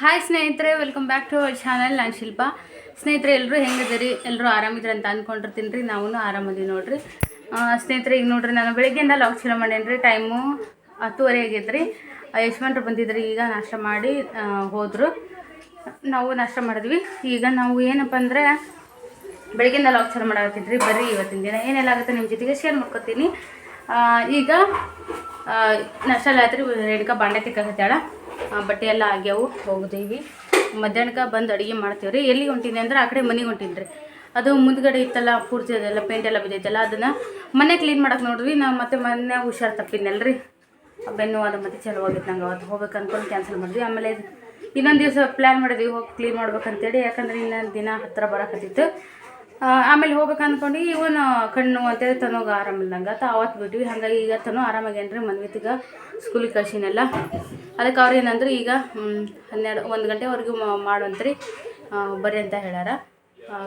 Hi ಸ್ನೇಹಿತರೆ welcome back to our channel ನಾನು ಶಿಲ್ಪ. ಸ್ನೇಹಿತರೆ ಎಲ್ಲರೂ ಹೆಂಗಿದ್ದೀರಿ? ಎಲ್ಲರೂ ಆರಾಮಿದ್ರೆ ಅಂತ ಅಂದ್ಕೊಂಡಿರ್ತೀನಿ ರೀ ನಾವು ಆರಾಮದೀವಿ ನೋಡಿರಿ. ಸ್ನೇಹಿತರೆ ಈಗ ನೋಡ್ರಿ ನಾನು ಬೆಳಗ್ಗೆಯಿಂದ ಲಾಕ್ ಚಲೋ ಮಾಡೇನಿ ರೀ ಟೈಮು ಹತ್ತುವರೆ ಆಗೈತ್ರಿ. ಆ, ಯಶವಂತರು ಬಂದಿದ್ರಿ. ಈಗ ನಾಷ್ಟ ಮಾಡಿ ಹೋದರು. ನಾವು ನಾಷ್ಟ ಮಾಡಿದ್ವಿ. ಈಗ ನಾವು ಏನಪ್ಪ ಅಂದರೆ ಬೆಳಗ್ಗೆಯಿಂದ ಲಾಕ್ ಚಲೋ ರೀ ಬರ್ರಿ ಇವತ್ತಿನ ದಿನ ಏನೆಲ್ಲ ಆಗುತ್ತೆ ನಿಮ್ಮ ಜೊತೆಗೆ ಶೇರ್ ಮಾಡ್ಕೊತೀನಿ. ಈಗ ನಾಷ್ಟ ಎಲ್ಲ ಆಯ್ತು ರೀ ರೇಣುಕಾ ಬಾಂಡೆ ತಿಕ್ಕಾಕತ್ತಾಳ ಬಟ್ಟೆ ಎಲ್ಲ ಆಗ್ಯಾವು ಹೋಗ್ದೀವಿ. ಮಧ್ಯಾಹ್ನಕ್ಕೆ ಬಂದು ಅಡುಗೆ ಮಾಡ್ತೀವಿ ರೀ ಎಲ್ಲಿಗೆ ಹೊಂಟೀನಿ ಅಂದ್ರೆ ಆ ಕಡೆ ಮನೆಗೆ ಹೊಂಟೀನಿ ರೀ ಅದು ಮುಂದ್ಗಡೆ ಇತ್ತಲ್ಲ, ಪೂರ್ತಿ ಅದೆಲ್ಲ ಪೇಂಟ್ ಎಲ್ಲ ಬಿದ್ದೈತಲ್ಲ, ಅದನ್ನು ಮನೆ ಕ್ಲೀನ್ ಮಾಡಕ್ಕೆ ನೋಡ್ರಿ ನಾವು ಮತ್ತೆ ಮೊನ್ನೆ ಹುಷಾರು ರೀ ಬೆನ್ನು ಅದು ಮತ್ತೆ ಚಲೋ ಆಗಿತ್ತು ನಂಗೆ ಅವತ್ತು. ಹೋಗ್ಬೇಕು ಅನ್ಕೊಂಡು ಕ್ಯಾನ್ಸಲ್ ಮಾಡಿದ್ವಿ. ಆಮೇಲೆ ಇನ್ನೊಂದು ದಿವಸ ಪ್ಲ್ಯಾನ್ ಮಾಡಿದ್ವಿ, ಹೋಗಿ ಕ್ಲೀನ್ ಮಾಡ್ಬೇಕಂತೇಳಿ. ಯಾಕಂದ್ರೆ ಇನ್ನೊಂದು ದಿನ ಹತ್ತಿರ ಬರಕತ್ತಿತ್ತು. ಆಮೇಲೆ ಹೋಗ್ಬೇಕು ಅಂದ್ಕೊಂಡು ಇವನು ಕಣ್ಣು ಅಂತೇಳಿ ತನಗೆ ಆರಾಮಿಲ್ಲಂಗೆ ಆತ ಅವತ್ತು ಬಿಟ್ವಿ, ಹಾಗಾಗಿ ಈಗ ತನೂ ಆರಾಮಾಗೇನ್ರಿ ಮನ್ವಿತಿಗೆ ಸ್ಕೂಲಿಗೆ ಕಳ್ಸಿನೆಲ್ಲ. ಅದಕ್ಕೆ ಅವ್ರು ಏನಂದ್ರೆ, ಈಗ ಹನ್ನೆರಡು, ಒಂದು ಗಂಟೆವರೆಗೂ ಮಾಡುವಂತ್ರಿ ಬರ್ರಿ ಅಂತ ಹೇಳ್ಯಾರ.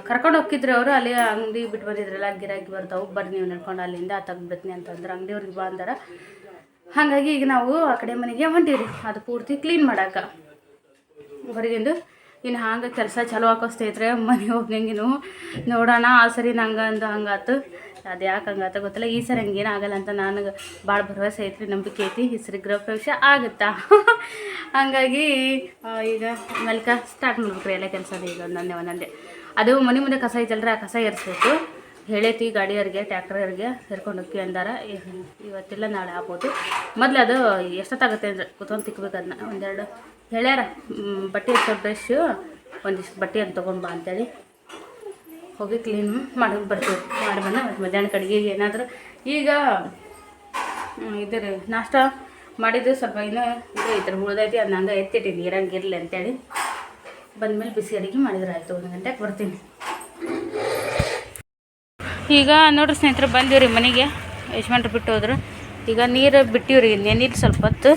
ಕರ್ಕೊಂಡು ಹೋಗ್ತಿದ್ರು ಅವರು, ಅಲ್ಲಿ ಅಂಗಡಿ ಬಿಟ್ಟು ಬಂದಿದ್ರಲ್ಲ, ಗಿರಾಕಿ ಬರ್ತಾವೆ, ಬರ್ರಿ ನೀವು ನಡ್ಕೊಂಡು ಅಲ್ಲಿಂದ ತೆಗ್ದ್ಬಿಡ್ತೀನಿ ಅಂತಂದ್ರೆ, ಅಂಗಡಿಯವ್ರಿಗೆ ಬಾ ಅಂದಾರ. ಹಾಗಾಗಿ ಈಗ ನಾವು ಆ ಕಡೆ ಮನೆಗೆ ಹೊಂಟೀವಿ ಅದು ಪೂರ್ತಿ ಕ್ಲೀನ್ ಮಾಡಕ್ಕೆ ಹೊರಗಿಂದು ಇನ್ನು ಹಂಗೆ ಕೆಲಸ ಚಲೋ ಸ್ನೇಹಿತರೆ ಮನೆ ಹೋಗಂಗಿನು ನೋಡೋಣ. ಆ ಸರಿ ನಂಗೆ ಅಂದು ಹಂಗಾತು. ಅದು ಯಾಕೆ ಹಂಗಾತ ಗೊತ್ತಿಲ್ಲ. ಈ ಸರಿ ಹಂಗೇನು ಆಗಲ್ಲ ಅಂತ ನನಗೆ ಭಾಳ ಭರವಸೆ ಐತ್ರಿ, ನಂಬಿಕೆ ಐತಿ. ಹೆಸರು ಸರಿ ಗೃಹ ಪ್ರವೇಶ ಆಗುತ್ತಾ? ಹಂಗಾಗಿ ಈಗ ಮಲ್ಕ ಸ್ಟಾರ್ಟ್ ಮಾಡ್ಬೇಕ್ರಿ ಎಲ್ಲ ಕೆಲಸ ಈಗ ಒಂದೊಂದೇ ಒಂದೊಂದೇ ಅದು ಮನೆ ಮುಂದೆ ಕಸ ಐತಲ್ರಿ, ಆ ಕಸ ಎರಿಸ್ಬೇಕು ಹೇಳೈತಿ ಗಾಡಿಯವ್ರಿಗೆ ಟ್ಯಾಕ್ಟರ್ಗೆ ಸೇರ್ಕೊಂಡು ಹೋಗಿ ಅಂದಾರ. ಇವತ್ತಿಲ್ಲ, ನಾಳೆ ಆಗ್ಬೋದು. ಮೊದಲು ಅದು ಎಷ್ಟೊತ್ತಾಗುತ್ತೆ ಅಂದರೆ ಕುತ್ಕೊಂಡು ತಿಕ್ಬೇಕು ಅದನ್ನ. ಒಂದೆರಡು ಹೇಳ್ಯಾರ ಬಟ್ಟೆ ಬ್ರಷ್ ಒಂದಿಷ್ಟು ಬಟ್ಟೆ ಅಂತ ತೊಗೊಂಬಾ ಅಂತೇಳಿ. ಹೋಗಿ ಕ್ಲೀನ್ ಮಾಡಿ ಬರ್ತೀವಿ ಮಾಡಿ ಬಂದ ಮತ್ತು ಮಧ್ಯಾಹ್ನ ಕಡೆಗೆ ಏನಾದರೂ ಈಗ ಇದ್ರ ನಾಷ್ಟ ಮಾಡಿದ್ದು ಸ್ವಲ್ಪ ಇನ್ನೂ ಇದು ಐತ್ರಿ, ಉಳ್ದೈತಿ ಅದು ಹಂಗೆ ಎತ್ತಿಟ್ಟಿನಿ ನೀರಂಗಿರಲಿ ಅಂತೇಳಿ. ಬಂದಮೇಲೆ ಬಿಸಿ ಅಡುಗೆ ಮಾಡಿದ್ರೆ ಆಯಿತು, ಒಂದು ಗಂಟೆಗೆ ಬರ್ತೀನಿ. ಈಗ ನೋಡ್ರಿ ಸ್ನೇಹಿತರು ಬಂದೀವಿ ರೀ ಮನೆಗೆ, ಯಜಮಾನ್ರು ಬಿಟ್ಟು ಹೋದ್ರು. ಈಗ ನೀರು ಬಿಟ್ಟಿವ್ರಿ ನೆನೀರು ಸ್ವಲ್ಪ ಹೊತ್ತು.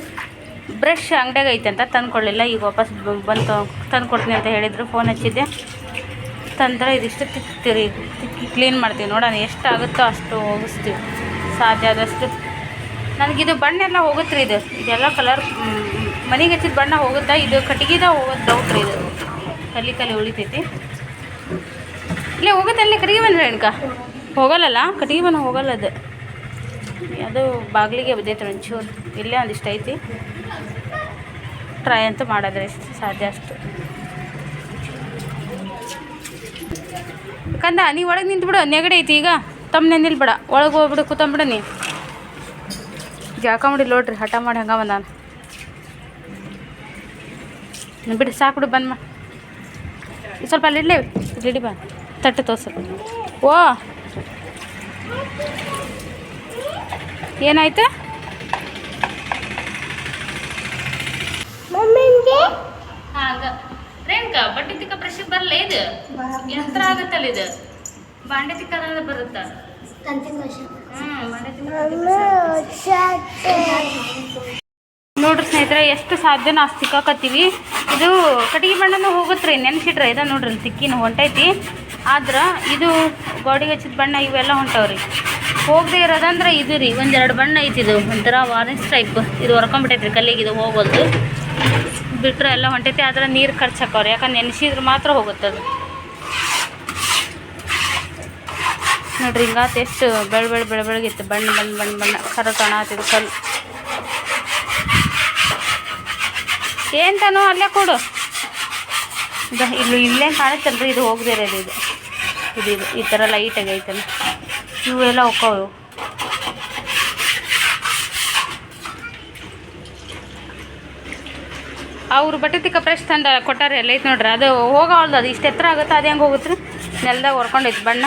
ಬ್ರಷ್ ಅಂಗಡಿಯಾಗ ಐತೆ ಅಂತ ತಂದುಕೊಳ್ಳಿಲ್ಲ ಈಗ ವಾಪಸ್ ಬಂದು ತಂದು ಕೊಡ್ತೀನಿ ಅಂತ ಹೇಳಿದರು. ಫೋನ್ ಹಚ್ಚಿದ್ದೆ. ತಂದ್ರೆ ಇದಿಷ್ಟು ತಿಕ್ತೀರಿ ತಿಕ್ಕಿ ಕ್ಲೀನ್ ಮಾಡ್ತೀವಿ. ನೋಡೋಣ ಎಷ್ಟು ಆಗುತ್ತೋ ಅಷ್ಟು ಹೋಗಿಸ್ತೀವಿ. ಸಾಧ್ಯ ಆದಷ್ಟು. ನನಗಿದು ಬಣ್ಣ ಎಲ್ಲ ಹೋಗುತ್ತೆ ರೀ ಇದು. ಇದೆಲ್ಲ ಕಲರ್ ಮನೆಗೆ ಹಚ್ಚಿದ ಬಣ್ಣ ಹೋಗುತ್ತಾ? ಇದು ಕಟ್ಟಿಗೆದ ಹೋಗೋದು ಡೌಟ್ ರೀ ಇದು. ಕಲ್ಲಿ ಕಲ್ಲಿ ಉಳಿತೈತಿ. ಇಲ್ಲೇ ಹೋಗುತ್ತೆ? ಅಲ್ಲೇ ಕಟ್ಟಿಗೆ ಬಂದ್ರೆ ರೇಣುಕ ಹೋಗಲ್ಲಲ್ಲ? ಕಟ್ಟಿಗೆ ಬಣ್ಣ ಹೋಗಲ್ಲ ಅದು. ಅದು ಬಾಗಿಲಿಗೆ ಬಿದ್ದೈತೆ ಒಂಚೂರು. ಇಲ್ಲೇ ಒಂದಿಷ್ಟು ಐತಿ. ಟ್ರೈ ಅಂತೂ ಮಾಡಿದ್ರೆ ಸಾಧ್ಯ ಅಷ್ಟು. ಕಂದ, ನೀ ಒಳಗೆ ನಿಂತ್ಬಿಡು. ನೆಗಡಿ ಐತಿ ಈಗ. ತಮ್ಮ ನಿಲ್ಬೇಡ ಒಳಗೆ ಹೋಗ್ಬಿಡು, ಕೂತಂಬಿಡು ನೀ. ಜಾಕ ಮಾಡಿ ನೋಡ್ರಿ ಹಠ ಮಾಡಿ ಹಂಗ ಬಂದಾನ. ಬಿಡಿ, ಸಾಕು ಬಂದ್ ಮಾ. ಸ್ವಲ್ಪ ಅಲ್ಲಿ ಇಲ್ಲಿಡಿ ಬಾ. ತಟ್ಟೆ ತೋರ್ಸು. ಓ! ಏನಾಯ್ತು? ಹಾಗ ರೇಣುಕ ಬಟ್ಟೆ ತಿಕ್ಕ ಬ್ರಷಿಗೆ ಬರಲ್ಲ ಇದು? ಯಂತ್ರ ಆಗತ್ತಲ್ಲ ಇದು? ಬಾಂಡೆ ತಿಕ್ಕದ ಬರುತ್ತ? ನೋಡ್ರಿ ಸ್ನೇಹಿತರೆ ಎಷ್ಟು ಸಾಧ್ಯನ ಅಷ್ಟು ತಿಕ್ಕಾಕತ್ತೀವಿ. ಇದು ಕಟ್ಟಿಗೆ ಬಣ್ಣನೂ ಹೋಗುತ್ತೆ ರೀ ನೆನ್ಸಿಟ್ರೆ ಇದ ನೋಡ್ರಿ ಸಿಕ್ಕಿನ ತಿಕ್ಕಿನ ಹೊಂಟೈತಿ. ಆದ್ರೆ ಇದು ಗೋಡೆಗೆ ಹಚ್ಚಿದ ಬಣ್ಣ ಇವೆಲ್ಲ ಹೊಂಟವ್ರಿ. ಹೋಗದೆ ಇರೋದಂದ್ರೆ ಇದು ರೀ, ಒಂದೆರಡು ಬಣ್ಣ ಐತಿ ಇದು, ಒಂಥರ ವಾರ್ನಿಷ್ ಟೈಪ್ ಇದು ಹೊರ್ಕೊಂಬಿಟ್ಟೈತ್ರಿ ಕಲ್ಲಿಗೆ ಇದು ಹೋಗೋದು. ಬಿಟ್ಟರೆ ಎಲ್ಲ ಹೊಂಟೈತಿ, ಆದ್ರೆ ನೀರು ಖರ್ಚು ಹಾಕವ್ರಿ, ಯಾಕಂದ್ರೆ ನೆನೆಸಿದ್ರೆ ಮಾತ್ರ ಹೋಗುತ್ತದು ನೋಡ್ರಿ ಹಿಂಗಾತ ಎಷ್ಟು ಬೆಳ್ ಬೆಳ್ ಬೆಳ್ ಬೆಳಗಿತ್ತು, ಬಣ್ಣ ಬಣ್ಣ ಬಣ್ಣ ಬಣ್ಣ, ಕರ ಕಾಣತ್ತಿದ್ದು ಕಲ್ಲು. ಏಂತನೋ ಅಲ್ಲೇ ಕೊಡು. ಇದು ಇಲ್ಲಿ ಇಲ್ಲೇ ಕಾಣುತ್ತಲ್ರಿ, ಇದು ಹೋಗದೆ ಇರೋದು ಇದು. ಇದು. ಈ ಥರ ಲೈಟಾಗಿ ಐತಲ್ಲ. ಇವೆಲ್ಲ ಹೋಕ್ಕವು. ಅವ್ರು ಬಟ್ಟೆ ತಿಕ್ಕ ಫ್ರೆಶ್ ತಂದ ಕೊಟ್ಟಾರೆ ಎಲ್ಲ. ಐತೆ ನೋಡ್ರಿ, ಅದು ಹೋಗವಲ್ದು ಅದು ಇಷ್ಟು ಎತ್ತರ ಆಗುತ್ತೆ, ಅದು ಹೆಂಗೆ ಹೋಗುತ್ತೆ ರೀ ನೆಲದಾಗ ಹೊರ್ಕೊಂಡೈತೆ ಬಣ್ಣ.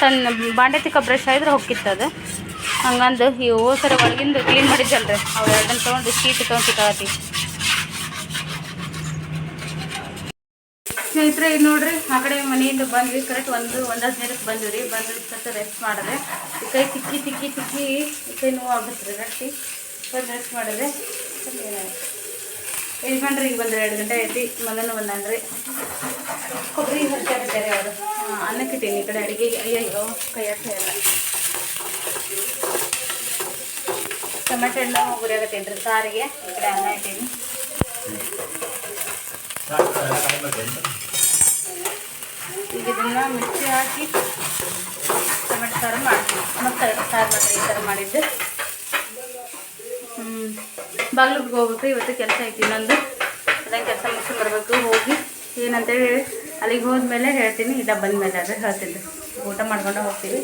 ತನ್ನ ಬಾಂಡೆ ತಿಕ್ಕ ಬ್ರಷ್ ಆಗಿದ್ರೆ ಹೊಕ್ಕಿತ್ತು ಅದು. ಹಂಗಂದು ಈ ಹೋಸರ ಒಳಗಿಂದು ಕ್ಲೀನ್ ಮಾಡಿದ್ದಲ್ರಿ. ಅವ್ರು ಎರಡನ್ನ ತೊಗೊಂಡು ಶೀಟ್ ತೊಗೊಂಡು ತಿಕ್ಕಾಗತ್ತಿ ಸ್ನೇಹಿತರೆ, ಇದು ನೋಡ್ರಿ, ಆ ಕಡೆ ಮನೆಯಿಂದ ಬಂದ್ವಿ. ಕರೆಕ್ಟ್ ಒಂದು ಒಂದು ದಿನಕ್ಕೆ ಬಂದ್ವಿ ರೀ. ಬಂದು ರೆಸ್ಟ್ ಮಾಡಿದ್ರೆ ಈ ಕೈ ತಿಕ್ಕಿ ತಿಕ್ಕಿ ತಿಕ್ಕಿ ಈ ಕೈ ನೋವು ಆಗುತ್ತೆ ರೀ. ಗಟ್ಟಿ ಬಂದು ರೆಸ್ಟ್ ಮಾಡಿದ್ರೆ ಯಜಮಾನ್ರಿ ಈಗ ಬಂದ್ರೆ ಎರಡು ಗಂಟೆ ಐತಿ ಮಗನೂ ಬಂದ್ರಿ ಕೊಬ್ಬರಿ ಹಚ್ಚಾಕಿದ್ದಾರೆ ಅವರು ಅನ್ನಕ್ಕೆ ಇಟ್ಟೀನಿ ಈ ಕಡೆ ಅಡುಗೆ ಅಯ್ಯಯ್ಯೋ, ಕೈ ಎಲ್ಲ ಟೊಮೆಟೊ ಹಣ್ಣು ಆಗತ್ತೇನ್ರಿ ಸಾರಿಗೆ, ಈ ಕಡೆ ಅನ್ನ ಇಟ್ಟೀನಿ. ಈಗ ಇದನ್ನು ಮಿಕ್ಸಿ ಹಾಕಿ ಟೊಮೆಟೊ ಸಾರು ಮಾಡ್ತೀನಿ ಮತ್ತೆ ಸಾರು ಮಾತ್ರ ಈ ಥರ ಮಾಡಿದ್ದೆ. ಬಾಗ್ಲಿಗೆ ಹೋಗ್ಬೇಕು ಇವತ್ತು ಕೆಲಸ ಐತಿ ಇನ್ನೊಂದು. ಅದಂಗೆ ಕೆಲಸ ಮುಗಿಸಿ ಬರಬೇಕು ಹೋಗಿ. ಏನಂತೇಳಿ ಅಲ್ಲಿಗೆ ಹೋದ್ಮೇಲೆ ಹೇಳ್ತೀನಿ ಇದ ಬಂದಮೇಲೆ ಅದು ಹೇಳ್ತೀನಿ ಊಟ ಮಾಡ್ಕೊಂಡು ಹೋಗ್ತೀವಿ.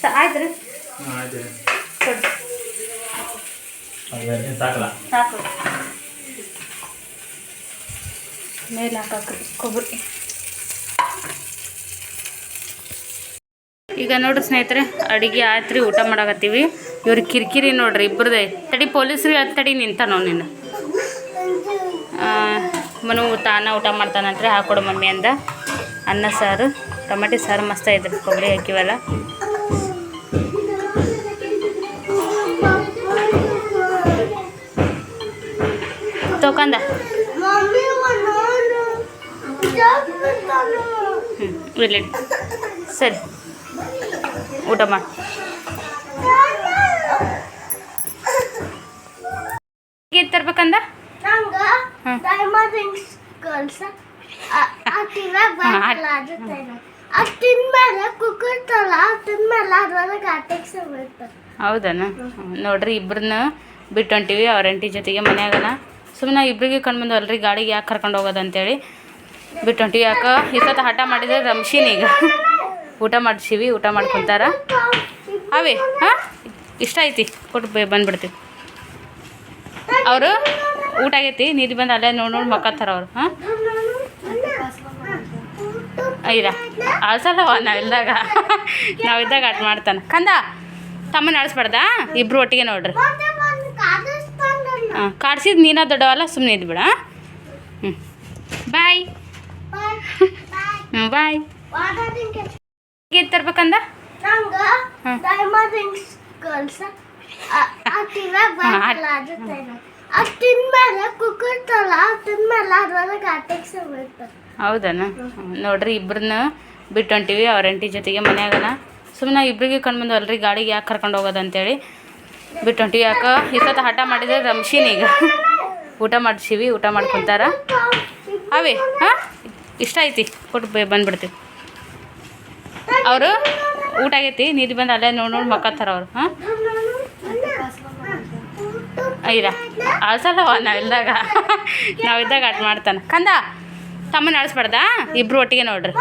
ಸ ಆಯ್ತು ರೀ. ಸಾಕು. ಮೇಲೆ ಹಾಕಿ ಕೊಬ್ಬರಿ. ಈಗ ನೋಡ್ರಿ ಸ್ನೇಹಿತರೆ, ಅಡಿಗೆ ಆಯ್ತು ರೀ ಊಟ ಮಾಡಾಕತ್ತೀವಿ. ಇವ್ರಿಗೆ ಕಿರಿಕಿರಿ ನೋಡ್ರಿ ಇಬ್ಬರದೇ ತಡಿ ಪೊಲೀಸ್ರಿಗೆ ತಡಿ ನಿಂತಾನೋ ನಿನ್ನ. ಮನು ತಾನ ಊಟ ಮಾಡ್ತಾನಂತ್ರಿ, ಹಾಕೊಡು ಮಮ್ಮಿ ಅಂದ. ಅನ್ನ, ಸಾರು, ಟೊಮೆಟೊ, ಸಾರು ಮಸ್ತ್ ಐತ್ರಿ, ಕೊಬ್ಬರಿ ಹಾಕಿವಲ್ಲ. me ಹ್ಞೂ ಇಲ್ಲಿ ಸರಿ. ಊಟ ಮಾಡಿ. ಹೇಗೆ ತರ್ಬೇಕಂದ? ಹೌದನ? ನೋಡ್ರಿ ಇಬ್ರನ್ನ ಬಿಟ್ಟು ಹೊಂಟಿವಿ ಅವ್ರ ಎಂಟಿ ಜೊತೆಗೆ ಮನ್ಯಾಗನ. ಸುಮ್ಮನೆ ಇಬ್ರಿಗೆ ಬಂದು ಅಲ್ರಿ ಗಾಡಿಗೆ ಯಾಕೆ ಕರ್ಕೊಂಡು ಹೋಗೋದು ಅಂತೇಳಿ. ಬಿಟ್ಟು ಹೊಂಟಿವಿ ಯಾಕೆ ಇಷ್ಟೊತ್ತು ಹಠ ಮಾಡಿದ್ರೆ ರಮ್ಶಿನ್ ಈಗ. ಊಟ ಮಾಡಿಸಿವಿ ಊಟ ಮಾಡ್ಕೊತಾರ. ಅವೇ ಹಾಂ? ಇಷ್ಟ ಐತಿ ಕೊಟ್ಟು ಬೇ ಬಂದ್ಬಿಡ್ತೀವಿ. ಅವರು ಊಟ ಆಗೈತಿ ನೀರು ಬಂದು ಅಲ್ಲೇ ನೋಡಿ ನೋಡಿ ಮಕ್ಕತ್ತಾರ ಅವರು ಹಾಂ? ಇರ ಅಳ್ಸಲ್ಲವ ನಾವಿಲ್ದಾಗ ನಾವಿದ್ದಾಗ ಅಟ್ ಮಾಡ್ತಾನೆ. ಕಂದ ತಮ್ಮನ ಅಳಿಸ್ಬಾರ್ದಾ ಇಬ್ರು ಒಟ್ಟಿಗೆ ನೋಡ್ರಿ. ಹಾಂ ಕಾಡ್ಸಿದ್ ನೀನ ದೊಡ್ಡವಲ್ಲ ಸುಮ್ಮನೆ ಇದ್ಬಿಡ ಹ್ಞೂ ಬಾಯ್. ಹ್ಞೂ ಬಾಯ್. ಹೇಗೆ ತರ್ಬೇಕಂದ ಹೌದನ. ನೋಡ್ರಿ ಇಬ್ರನ್ನ ಬಿಟ್ಟು ಹೊಂಟೀವಿ ಅವ್ರ ಎಂಟಿ ಜೊತೆಗೆ ಮನ್ಯಾಗನ ಸುಮ್ಮನೆ ಇಬ್ರಿಗೆ ಕಣ್ಮುಂದು ಅಲ್ರಿ ಗಾಡಿಗೆ ಯಾಕೆ ಕರ್ಕೊಂಡು ಹೋಗೋದು ಅಂತೇಳಿ ಬಿಟ್ಟು ಹೊಂಟಿವಿ ಯಾಕೆ ಇಷ್ಟೊತ್ತು ಹಠ ಮಾಡಿದ್ರೆ ರಮ್ಶಿನ್ ಈಗ ಊಟ ಮಾಡಿಸೀವಿ ಊಟ ಮಾಡ್ಕೊತಾರ ಅವೇ ಹಾಂ ಇಷ್ಟ ಐತಿ ಕೊಟ್ಟು ಬಂದ್ಬಿಡ್ತೀವಿ ಅವರು ಊಟ ಆಗೈತಿ, ನೀರು ಬಂದು ಅಲ್ಲೇ ನೋಡಿ ನೋಡಿ ಮಕ್ಕತ್ತಾರ ಅವರು, ಹಾಂ? ಇರ. ಅಳ್ಸಲ್ಲವ ನಾವಿಲ್ದಾಗ ನಾವಿದ್ದಾಗ ಅಟ್ ಮಾಡ್ತಾನೆ. ಕಂದ, ತಮ್ಮನ ಅಳಿಸ್ಬಾರ್ದಾ? ಇಬ್ರು ಒಟ್ಟಿಗೆ ನೋಡ್ರಿ.